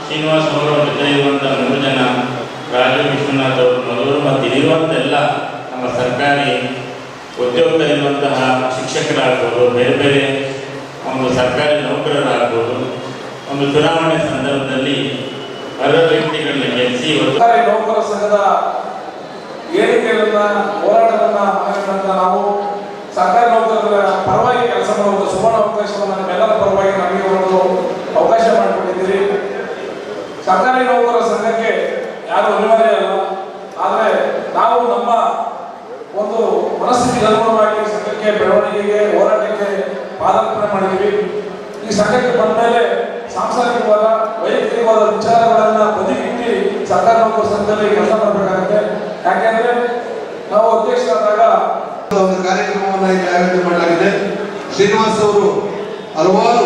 [SPEAKER 13] ಶ್ರೀನಿವಾಸ್ ಅವರ ಜೊತೆ ಇರುವಂಥ ಮೂರು ಜನ ರಾಜು ವಿಶ್ವನಾಥ್ ಅವರು ಮೊದಲು ಮತ್ತು ಎಲ್ಲ ನಮ್ಮ ಸರ್ಕಾರಿ ಉದ್ಯೋಗದಲ್ಲಿರುವಂತಹ ಶಿಕ್ಷಕರಾಗ್ಬೋದು, ಬೇರೆ ಬೇರೆ ಒಂದು ಸರ್ಕಾರಿ ನೌಕರರಾಗ್ಬೋದು. ಒಂದು ಚುನಾವಣೆ ಸಂದರ್ಭದಲ್ಲಿ ಅರ್ಹ ವ್ಯಕ್ತಿಗಳನ್ನ ಗೆಲ್ಲಿಸಿ
[SPEAKER 14] ನೌಕರ ಸಂಘದ ಹೋರಾಟವನ್ನ ಮಾಡಿದಂತ ನಾವು ಸರ್ಕಾರಿ ನೌಕರರ ಪರವಾಗಿ ಕೆಲಸ ಮಾಡುವ ಸುವರ್ಣ ಅವಕಾಶವನ್ನು ನಮ್ಮೆಲ್ಲರ ಪರವಾಗಿ ನಮಗೆ ಒಂದು ಅವಕಾಶ ಮಾಡಿಕೊಟ್ಟಿದ್ದೀರಿ ಸರ್ಕಾರಿ ನೌಕರರ ಸಂಘಕ್ಕೆ ಯಾರು ಅನಿವಾರ್ಯ ಅಲ್ಲ ಆದರೆ ನಾವು ನಮ್ಮ ಒಂದು ಮನಸ್ಥಿತಿಗೆ ಅನುಗುಣವಾಗಿ ಸಂಘಕ್ಕೆ ಬೆಳವಣಿಗೆಗೆ ಹೋರಾಟಕ್ಕೆ ಪಾದಾರ್ಪಣೆ ಮಾಡಿದ್ದೀವಿ ಈ ಸಂಘಕ್ಕೆ ಬಂದ ಸಾಂಸಾರಿಕವಾದ, ವೈಯಕ್ತಿಕವಾದ ವಿಚಾರಗಳನ್ನ ಬದಿಗಿಟ್ಟು ಸರ್ಕಾರ ನೌಕರ ಸಂಘದಲ್ಲಿ ಕೆಲಸ ಮಾಡಬೇಕಾಗುತ್ತೆ. ಯಾಕೆಂದ್ರೆ ನಾವು ಅಧ್ಯಕ್ಷರಾದಾಗ
[SPEAKER 15] ಒಂದು ಕಾರ್ಯಕ್ರಮವನ್ನು ಇಲ್ಲಿ ಆಯೋಜನೆ ಮಾಡಲಾಗಿದೆ. ಶ್ರೀನಿವಾಸ್ ಅವರು ಹಲವಾರು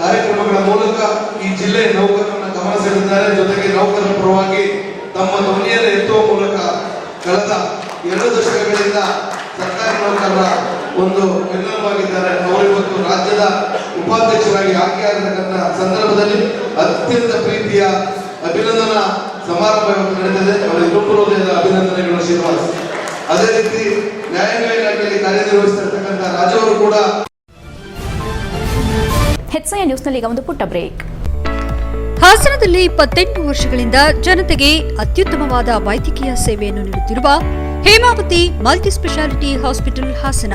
[SPEAKER 15] ಕಾರ್ಯಕ್ರಮಗಳ ಮೂಲಕ ಈ ಜಿಲ್ಲೆ ನೌಕರರನ್ನು ಗಮನ ಸೆಳೆದಿದ್ದಾರೆ. ಜೊತೆಗೆ ನೌಕರರ ಪರವಾಗಿ ತಮ್ಮ ಧ್ವನಿಯನ್ನು ಎತ್ತುವ ಮೂಲಕ ಕಳೆದ ಎರಡು ದಶಕಗಳಿಂದ ಸರ್ಕಾರಿ ನೌಕರರ ಒಂದು ಬೆನ್ನೆಲುಬಾಗಿದ್ದಾರೆ ಅವರು ಇವತ್ತು ರಾಜ್ಯದ ಉಪಾಧ್ಯಕ್ಷರಾಗಿ ಆಯ್ಕೆಯಾಗತಕ್ಕಂಥ ಸಂದರ್ಭದಲ್ಲಿ ಅತ್ಯಂತ ಪ್ರೀತಿಯ ಅಭಿನಂದನಾ ಸಮಾರಂಭ ಇವತ್ತು ನಡೆದಿದೆ ಅವರಿಗೆ ತುಂಬ ಹೃದಯದ ಅಭಿನಂದನೆಗಳು ಶ್ರೀನಿವಾಸ್. ಅದೇ ರೀತಿ ನ್ಯಾಯಾಂಗ ಇಲಾಖೆಯಲ್ಲಿ ಕಾರ್ಯನಿರ್ವಹಿಸ್ತಿರ್ತಕ್ಕಂಥ ರಾಜವರು ಕೂಡ
[SPEAKER 1] ಹೆಚ್ಐ ನ್ಯೂಸ್ನಲ್ಲಿ ಈಗ ಒಂದು ಪುಟ್ಟ ಬ್ರೇಕ್.
[SPEAKER 16] ಹಾಸನದಲ್ಲಿ ಇಪ್ಪತ್ತೆಂಟು ವರ್ಷಗಳಿಂದ ಜನತೆಗೆ ಅತ್ಯುತ್ತಮವಾದ ವೈದ್ಯಕೀಯ ಸೇವೆಯನ್ನು ನೀಡುತ್ತಿರುವ Hemavati multi speciality hospital Hassan.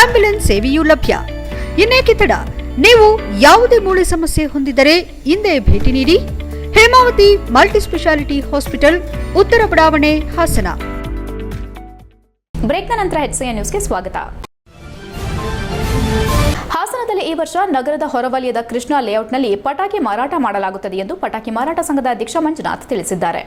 [SPEAKER 16] Ambulance ಸೇವೆಯೂ ಲಭ್ಯ. ಇನ್ನೇಕೆ ತಡ ನೀವು ಯಾವುದೇ ಮೂಳೆ ಸಮಸ್ಯೆ ಹೊಂದಿದರೆ ಹಿಂದೆ ಭೇಟಿ ನೀಡಿ. ಹೇಮಾವತಿ ಮಲ್ಟಿಸ್ಪೆಷಾಲಿಟಿ ಹಾಸ್ಪಿಟಲ್, ಉತ್ತರ ಬಡಾವಣೆ, ಹಾಸನ.
[SPEAKER 1] ಬ್ರೇಕ್ನ ನಂತರ ಹೆಚ್ಐ ನ್ಯೂಸ್ಗೆ ಸ್ವಾಗತ. ಹಾಸನದಲ್ಲಿ ಈ ವರ್ಷ ನಗರದ ಹೊರವಲಯದ ಕೃಷ್ಣ ಲೇಔಟ್ನಲ್ಲಿ ಪಟಾಕಿ ಮಾರಾಟ ಮಾಡಲಾಗುತ್ತದೆ ಎಂದು ಪಟಾಕಿ ಮಾರಾಟ ಸಂಘದ ಅಧ್ಯಕ್ಷ ಮಂಜುನಾಥ್ ತಿಳಿಸಿದ್ದಾರೆ.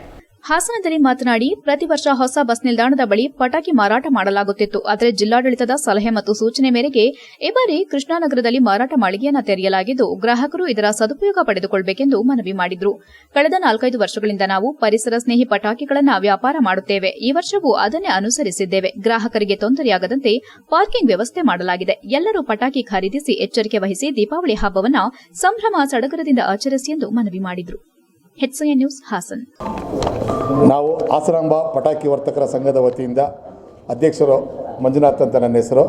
[SPEAKER 2] ಹಾಸನದಲ್ಲಿ ಮಾತನಾಡಿ, ಪ್ರತಿ ವರ್ಷ ಹೊಸ ಬಸ್ ನಿಲ್ದಾಣದ ಬಳಿ ಪಟಾಕಿ ಮಾರಾಟ ಮಾಡಲಾಗುತ್ತಿತ್ತು. ಆದರೆ ಜಿಲ್ಲಾಡಳಿತದ ಸಲಹೆ ಮತ್ತು ಸೂಚನೆ ಮೇರೆಗೆ ಈ ಬಾರಿ ಕೃಷ್ಣಾನಗರದಲ್ಲಿ ಮಾರಾಟ ಮಳಿಗೆಯನ್ನ ತೆರೆಯಲಾಗಿದ್ದು, ಗ್ರಾಹಕರು ಇದರ ಸದುಪಯೋಗ ಪಡೆದುಕೊಳ್ಳಬೇಕೆಂದು ಮನವಿ ಮಾಡಿದ್ರು. ಕಳೆದ ನಾಲ್ಕೈದು ವರ್ಷಗಳಿಂದ ನಾವು ಪರಿಸರ ಸ್ನೇಹಿ ಪಟಾಕಿಗಳನ್ನು ವ್ಯಾಪಾರ ಮಾಡುತ್ತೇವೆ. ಈ ವರ್ಷವೂ ಅದನ್ನೇ ಅನುಸರಿಸಿದ್ದೇವೆ. ಗ್ರಾಹಕರಿಗೆ ತೊಂದರೆಯಾಗದಂತೆ ಪಾರ್ಕಿಂಗ್ ವ್ಯವಸ್ಥೆ ಮಾಡಲಾಗಿದೆ. ಎಲ್ಲರೂ ಪಟಾಕಿ ಖರೀದಿಸಿ ಎಚ್ಚರಿಕೆ ವಹಿಸಿ ದೀಪಾವಳಿ ಹಬ್ಬವನ್ನ ಸಂಭ್ರಮ ಸಡಗರದಿಂದ ಆಚರಿಸಿ ಎಂದು ಮನವಿ ಮಾಡಿದ್ರು. ಹೆಚ್ಐ ನ್ಯೂಸ್ ಹಾಸನ್
[SPEAKER 17] ನಾವು ಹಾಸನಾಂಬ ಪಟಾಕಿ ವರ್ತಕರ ಸಂಘದ ವತಿಯಿಂದ ಅಧ್ಯಕ್ಷರು ಮಂಜುನಾಥ್ ಅಂತ ನನ್ನ ಹೆಸರು.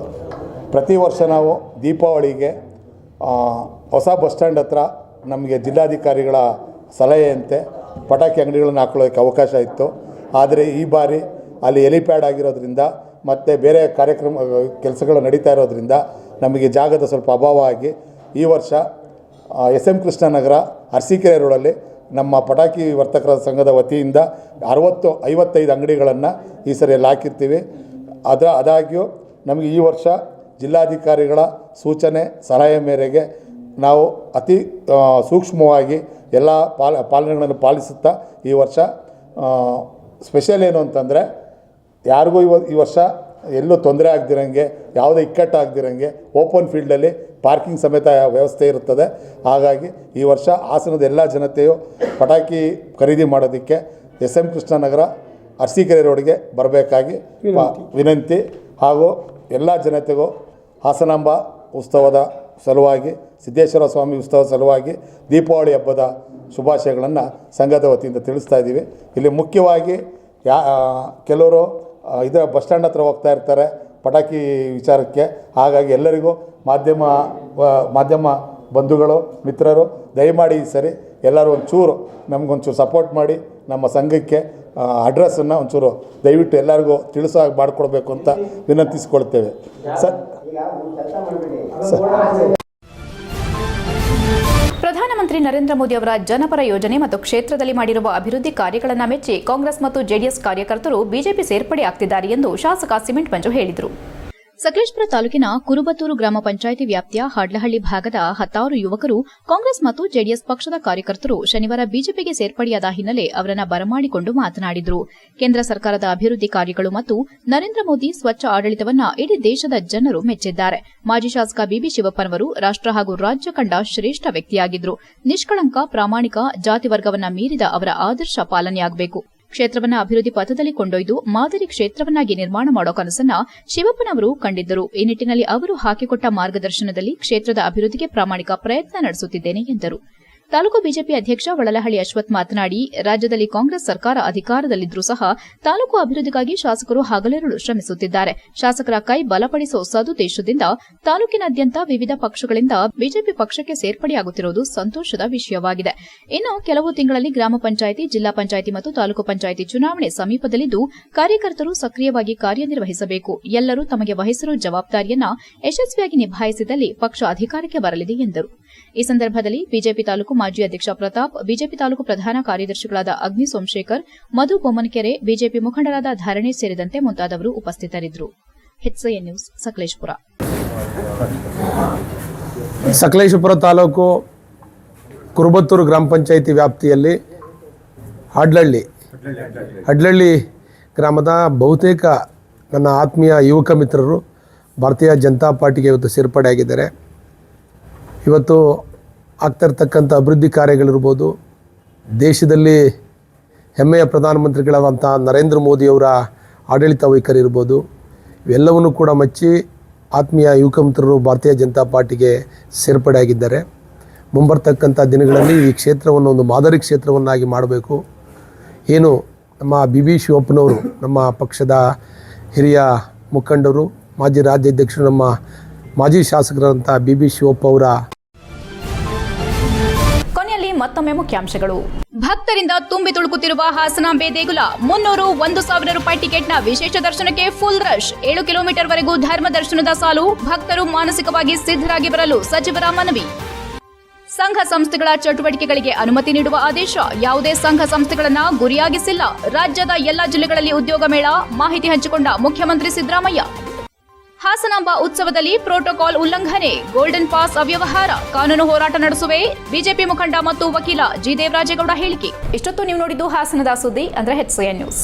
[SPEAKER 17] ಪ್ರತಿ ವರ್ಷ ನಾವು ದೀಪಾವಳಿಗೆ ಹೊಸ ಬಸ್ ಸ್ಟ್ಯಾಂಡ್ ಹತ್ರ ನಮಗೆ ಜಿಲ್ಲಾಧಿಕಾರಿಗಳ ಸಲಹೆಯಂತೆ ಪಟಾಕಿ ಅಂಗಡಿಗಳನ್ನು ಹಾಕೊಳ್ಳೋಕ್ಕೆ ಅವಕಾಶ ಇತ್ತು. ಆದರೆ ಈ ಬಾರಿ ಅಲ್ಲಿ ಎಲಿಪ್ಯಾಡ್ ಆಗಿರೋದ್ರಿಂದ ಮತ್ತು ಬೇರೆ ಕಾರ್ಯಕ್ರಮ, ಕೆಲಸಗಳು ನಡೀತಾ ಇರೋದ್ರಿಂದ ನಮಗೆ ಜಾಗದ ಸ್ವಲ್ಪ ಅಭಾವ ಆಗಿ ಈ ವರ್ಷ ಎಸ್ ಎಂ ಕೃಷ್ಣನಗರ ಅರಸೀಕೆರೆ ರೋಡಲ್ಲಿ ನಮ್ಮ ಪಟಾಕಿ ವರ್ತಕರ ಸಂಘದ ವತಿಯಿಂದ ಅರವತ್ತು, ಐವತ್ತೈದು ಅಂಗಡಿಗಳನ್ನು ಈ ಸರಿಯಲ್ಲಿ ಹಾಕಿರ್ತೀವಿ. ಅದ ಆದಾಗ್ಯೂ ನಮಗೆ ಈ ವರ್ಷ ಜಿಲ್ಲಾಧಿಕಾರಿಗಳ ಸೂಚನೆ, ಸಲಹೆ ಮೇರೆಗೆ ನಾವು ಅತಿ ಸೂಕ್ಷ್ಮವಾಗಿ ಎಲ್ಲ ಪಾಲ, ಪಾಲನೆಗಳನ್ನು ಪಾಲಿಸುತ್ತಾ ಈ ವರ್ಷ ಸ್ಪೆಷಲ್ ಏನು ಅಂತಂದರೆ ಯಾರಿಗೂ ಇವ, ಈ ವರ್ಷ ಎಲ್ಲೂ ತೊಂದರೆ ಆಗದಿರಂಗೆ, ಯಾವುದೇ ಇಕ್ಕಟ್ಟು ಆಗದಿರಂಗೆ ಓಪನ್ ಫೀಲ್ಡಲ್ಲಿ ಪಾರ್ಕಿಂಗ್ ಸಮೇತ ವ್ಯವಸ್ಥೆ ಇರುತ್ತದೆ. ಹಾಗಾಗಿ ಈ ವರ್ಷ ಹಾಸನದ ಎಲ್ಲ ಜನತೆಯು ಪಟಾಕಿ ಖರೀದಿ ಮಾಡೋದಕ್ಕೆ ಎಸ್ ಎಂ ಕೃಷ್ಣನಗರ ಅರಸೀಕೆರೆ ರೋಡ್ಗೆ ಬರಬೇಕಾಗಿ ವಿನಂತಿ. ಹಾಗೂ ಎಲ್ಲ ಜನತೆಗೂ ಹಾಸನಾಂಬ ಉತ್ಸವದ ಸಲುವಾಗಿ ಸಿದ್ದೇಶ್ವರ ಸ್ವಾಮಿ ಉತ್ಸವದ ಸಲುವಾಗಿ ದೀಪಾವಳಿ ಹಬ್ಬದ ಶುಭಾಶಯಗಳನ್ನು ಸಂಘದ ವತಿಯಿಂದ ತಿಳಿಸ್ತಾ ಇದ್ದೀವಿ. ಇಲ್ಲಿ ಮುಖ್ಯವಾಗಿ ಯಾ ಕೆಲವರು ಇದರ ಬಸ್ ಸ್ಟ್ಯಾಂಡ್ ಹತ್ರ ಹೋಗ್ತಾ ಇರ್ತಾರೆ ಪಟಾಕಿ ವಿಚಾರಕ್ಕೆ. ಹಾಗಾಗಿ ಎಲ್ಲರಿಗೂ ಮಾಧ್ಯಮ ಮಾಧ್ಯಮ ಬಂಧುಗಳು, ಮಿತ್ರರು, ದಯಮಾಡಿ ಸರಿ ಎಲ್ಲರೂ ಒಂಚೂರು ನಮಗೊಂಚೂರು ಸಪೋರ್ಟ್ ಮಾಡಿ ನಮ್ಮ ಸಂಘಕ್ಕೆ ಅಡ್ರೆಸ್ಸನ್ನು ಒಂಚೂರು ದಯವಿಟ್ಟು ಎಲ್ಲರಿಗೂ ತಿಳಿಸೋ ಮಾಡಿಕೊಡ್ಬೇಕು ಅಂತ ವಿನಂತಿಸ್ಕೊಳ್ತೇವೆ. ಸರ್
[SPEAKER 1] ಪ್ರಧಾನಮಂತ್ರಿ ನರೇಂದ್ರ ಮೋದಿ ಅವರ ಜನಪರ ಯೋಜನೆ ಮತ್ತು ಕ್ಷೇತ್ರದಲ್ಲಿ ಮಾಡಿರುವ ಅಭಿವೃದ್ಧಿ ಕಾರ್ಯಗಳನ್ನು ಮೆಚ್ಚಿ ಕಾಂಗ್ರೆಸ್ ಮತ್ತು ಜೆಡಿಎಸ್ ಕಾರ್ಯಕರ್ತರು ಬಿಜೆಪಿ ಸೇರ್ಪಡೆ ಆಗ್ತಿದ್ದಾರೆ ಎಂದು ಶಾಸಕ ಸಿಮೆಂಟ್ ಮಂಜು ಹೇಳಿದರು.
[SPEAKER 2] ಸಕಲೇಶಪುರ ತಾಲೂಕಿನ ಕುರುಬತ್ತೂರು ಗ್ರಾಮ ಪಂಚಾಯಿತಿ ವ್ಯಾಪ್ತಿಯ ಹಾಡ್ಲಹಳ್ಳಿ ಭಾಗದ ಹತ್ತಾರು ಯುವಕರು ಕಾಂಗ್ರೆಸ್ ಮತ್ತು ಜೆಡಿಎಸ್ ಪಕ್ಷದ ಕಾರ್ಯಕರ್ತರು ಶನಿವಾರ ಬಿಜೆಪಿಗೆ ಸೇರ್ಪಡೆಯಾದ ಹಿನ್ನೆಲೆ ಅವರನ್ನು ಬರಮಾಡಿಕೊಂಡು ಮಾತನಾಡಿದರು. ಕೇಂದ್ರ ಸರ್ಕಾರದ ಅಭಿವೃದ್ಧಿ ಕಾರ್ಯಗಳು ಮತ್ತು ನರೇಂದ್ರ ಮೋದಿ ಸ್ವಚ್ಛ ಆಡಳಿತವನ್ನ ಇಡೀ ದೇಶದ ಜನರು ಮೆಚ್ಚಿದ್ದಾರೆ. ಮಾಜಿ ಶಾಸಕ ಬಿಬಿ ಶಿವಪ್ಪನವರು ರಾಷ್ಟ್ರ ಹಾಗೂ ರಾಜ್ಯ ಕಂಡ ಶ್ರೇಷ್ಠ ವ್ಯಕ್ತಿಯಾಗಿದ್ದರು ನಿಷ್ಕಳಂಕ ಪ್ರಾಮಾಣಿಕ ಜಾತಿ ವರ್ಗವನ್ನ ಮೀರಿದ ಅವರ ಆದರ್ಶ ಪಾಲನೆಯಾಗಬೇಕು. ಕ್ಷೇತ್ರವನ್ನ ಅಭಿವೃದ್ಧಿ ಪಥದಲ್ಲಿ ಕೊಂಡೊಯ್ದು ಮಾದರಿ ಕ್ಷೇತ್ರವನ್ನಾಗಿ ನಿರ್ಮಾಣ ಮಾಡೋ ಕನಸನ್ನ ಶಿವಪ್ಪನವರು ಕಂಡಿದ್ದರು. ಈ ನಿಟ್ಟಿನಲ್ಲಿ ಅವರು ಹಾಕಿಕೊಟ್ಟ ಮಾರ್ಗದರ್ಶನದಲ್ಲಿ ಕ್ಷೇತ್ರದ ಅಭಿವೃದ್ಧಿಗೆ ಪ್ರಾಮಾಣಿಕ ಪ್ರಯತ್ನ ನಡೆಸುತ್ತಿದ್ದೇನೆ ಎಂದರು. ತಾಲೂಕು ಬಿಜೆಪಿ ಅಧ್ಯಕ್ಷ ವಳಲಹಳ್ಳಿ ಅಶ್ವಥ್ ಮಾತನಾಡಿ, ರಾಜ್ಯದಲ್ಲಿ ಕಾಂಗ್ರೆಸ್ ಸರ್ಕಾರ ಅಧಿಕಾರದಲ್ಲಿದ್ದರೂ ಸಹ ತಾಲೂಕು ಅಭಿವೃದ್ಧಿಗಾಗಿ ಶಾಸಕರು ಹಗಲಿರುಳು ಶ್ರಮಿಸುತ್ತಿದ್ದಾರೆ. ಶಾಸಕರ ಕೈ ಬಲಪಡಿಸುವ ಸದುದ್ದೇಶದಿಂದ ತಾಲೂಕಿನಾದ್ಯಂತ ವಿವಿಧ ಪಕ್ಷಗಳಿಂದ ಬಿಜೆಪಿ ಪಕ್ಷಕ್ಕೆ ಸೇರ್ಪಡೆಯಾಗುತ್ತಿರುವುದು ಸಂತೋಷದ ವಿಷಯವಾಗಿದೆ. ಇನ್ನು ಕೆಲವು ತಿಂಗಳಲ್ಲಿ ಗ್ರಾಮ ಪಂಚಾಯಿತಿ, ಜಿಲ್ಲಾ ಪಂಚಾಯಿತಿ ಮತ್ತು ತಾಲೂಕು ಪಂಚಾಯಿತಿ ಚುನಾವಣೆ ಸಮೀಪದಲ್ಲಿದ್ದು, ಕಾರ್ಯಕರ್ತರು ಸಕ್ರಿಯವಾಗಿ ಕಾರ್ಯನಿರ್ವಹಿಸಬೇಕು. ಎಲ್ಲರೂ ತಮಗೆ ವಹಿಸಿರುವ ಜವಾಬ್ದಾರಿಯನ್ನು ಯಶಸ್ವಿಯಾಗಿ ನಿಭಾಯಿಸಿದಲ್ಲಿ ಪಕ್ಷ ಅಧಿಕಾರಕ್ಕೆ ಬರಲಿದೆ ಎಂದರು. ಈ ಸಂದರ್ಭದಲ್ಲಿ ಬಿಜೆಪಿ ತಾಲೂಕು ಮಾಜಿ ಅಧ್ಯಕ್ಷ ಪ್ರತಾಪ್, ಬಿಜೆಪಿ ತಾಲೂಕು ಪ್ರಧಾನ ಕಾರ್ಯದರ್ಶಿಗಳಾದ ಅಗ್ನಿ ಸೋಮಶೇಖರ್, ಮಧು ಬೊಮ್ಮನಕೆರೆ ಬಿಜೆಪಿ ಮುಖಂಡರಾದ ಧರಣಿ ಸೇರಿದಂತೆ ಮುಂತಾದವರು ಉಪಸ್ಥಿತರಿದ್ದರು. ನ್ಯೂಸ್ ಸಕಲೇಶಪುರ.
[SPEAKER 18] ಸಕಲೇಶಪುರ ತಾಲೂಕು ಕುರುಬತ್ತೂರು ಗ್ರಾಮ ಪಂಚಾಯಿತಿ ವ್ಯಾಪ್ತಿಯಲ್ಲಿ ಹಡ್ಲಳ್ಳಿ ಹಡ್ಲಳ್ಳಿ ಗ್ರಾಮದ ಬಹುತೇಕ ನನ್ನ ಆತ್ಮೀಯ ಯುವಕ ಮಿತ್ರರು, ಭಾರತೀಯ ಜನತಾ ಪಾರ್ಟಿಗೆ ಇವತ್ತು ಸೇರ್ಪಡೆಯಾಗಿದ್ದಾರೆ. ಇವತ್ತು ಆಗ್ತಿರ್ತಕ್ಕಂಥ ಅಭಿವೃದ್ಧಿ ಕಾರ್ಯಗಳಿರ್ಬೋದು, ದೇಶದಲ್ಲಿ ಹೆಮ್ಮೆಯ ಪ್ರಧಾನಮಂತ್ರಿಗಳಾದಂಥ ನರೇಂದ್ರ ಮೋದಿಯವರ ಆಡಳಿತ ವೈಖರಿ ಇರ್ಬೋದು ಇವೆಲ್ಲವನ್ನು ಕೂಡ ಮಚ್ಚಿ ಆತ್ಮೀಯ ಯುವಕ ಮಿತ್ರರು ಭಾರತೀಯ ಜನತಾ ಪಾರ್ಟಿಗೆ ಸೇರ್ಪಡೆಯಾಗಿದ್ದಾರೆ. ಮುಂಬರ್ತಕ್ಕಂಥ ದಿನಗಳಲ್ಲಿ ಈ ಕ್ಷೇತ್ರವನ್ನು ಒಂದು ಮಾದರಿ ಕ್ಷೇತ್ರವನ್ನಾಗಿ ಮಾಡಬೇಕು. ಏನು ನಮ್ಮ ಬಿ ಬಿ ಶಿವಪ್ಪನವರು, ನಮ್ಮ ಪಕ್ಷದ ಹಿರಿಯ ಮುಖಂಡರು, ಮಾಜಿ ರಾಜ್ಯಾಧ್ಯಕ್ಷರು, ನಮ್ಮ ಮಾಜಿ ಶಾಸಕರಾದಂಥ ಬಿ ಬಿ ಶಿವಪ್ಪ ಅವರ
[SPEAKER 1] ಮತ್ತೊಮ್ಮೆ ಮುಖ್ಯಾಂಶಗಳು.
[SPEAKER 2] ಭಕ್ತರಿಂದ ತುಂಬಿ ತುಳುಕುತ್ತಿರುವ ಹಾಸನಾಂಬೆ ದೇಗುಲ ಮುನ್ನೂರು ಒಂದು ಸಾವಿರ ರೂಪಾಯಿ ಟಿಕೆಟ್ನ ವಿಶೇಷ ದರ್ಶನಕ್ಕೆ ಫುಲ್ ರಶ್. ಏಳು ಕಿಲೋಮೀಟರ್ ವರೆಗೂ ಧರ್ಮ ದರ್ಶನದ ಸಾಲು ಭಕ್ತರು ಮಾನಸಿಕವಾಗಿ ಸಿದ್ಧರಾಗಿ ಬರಲು ಸಚಿವರ ಮನವಿ. ಸಂಘ ಸಂಸ್ಥೆಗಳ ಚಟುವಟಿಕೆಗಳಿಗೆ ಅನುಮತಿ ನೀಡುವ ಆದೇಶ ಯಾವುದೇ ಸಂಘ ಸಂಸ್ಥೆಗಳನ್ನ ಗುರಿಯಾಗಿಸಿಲ್ಲ. ರಾಜ್ಯದ ಎಲ್ಲ ಜಿಲ್ಲೆಗಳಲ್ಲಿ ಉದ್ಯೋಗ ಮೇಳ, ಮಾಹಿತಿ ಹಂಚಿಕೊಂಡ ಮುಖ್ಯಮಂತ್ರಿ ಸಿದ್ದರಾಮಯ್ಯ. ಹಾಸನಾಂಬ ಉತ್ಸವದಲ್ಲಿ ಪ್ರೋಟೋಕಾಲ್ ಉಲ್ಲಂಘನೆ, ಗೋಲ್ಡನ್ ಪಾಸ್ ಅವ್ಯವಹಾರ, ಕಾನೂನು ಹೋರಾಟ ನಡೆಸುವೆ, ಬಿಜೆಪಿ ಮುಖಂಡ ಮತ್ತು ವಕೀಲ ಜಿ ದೇವರಾಜೇಗೌಡ ಹೇಳಿಕೆ.
[SPEAKER 1] ಇಷ್ಟೊತ್ತು ನೀವು ನೋಡಿದ್ದು ಹಾಸನದ ಸುದ್ದಿ, ಅಂದ್ರೆ ಎಚ್ಸಿಎನ್ ನ್ಯೂಸ್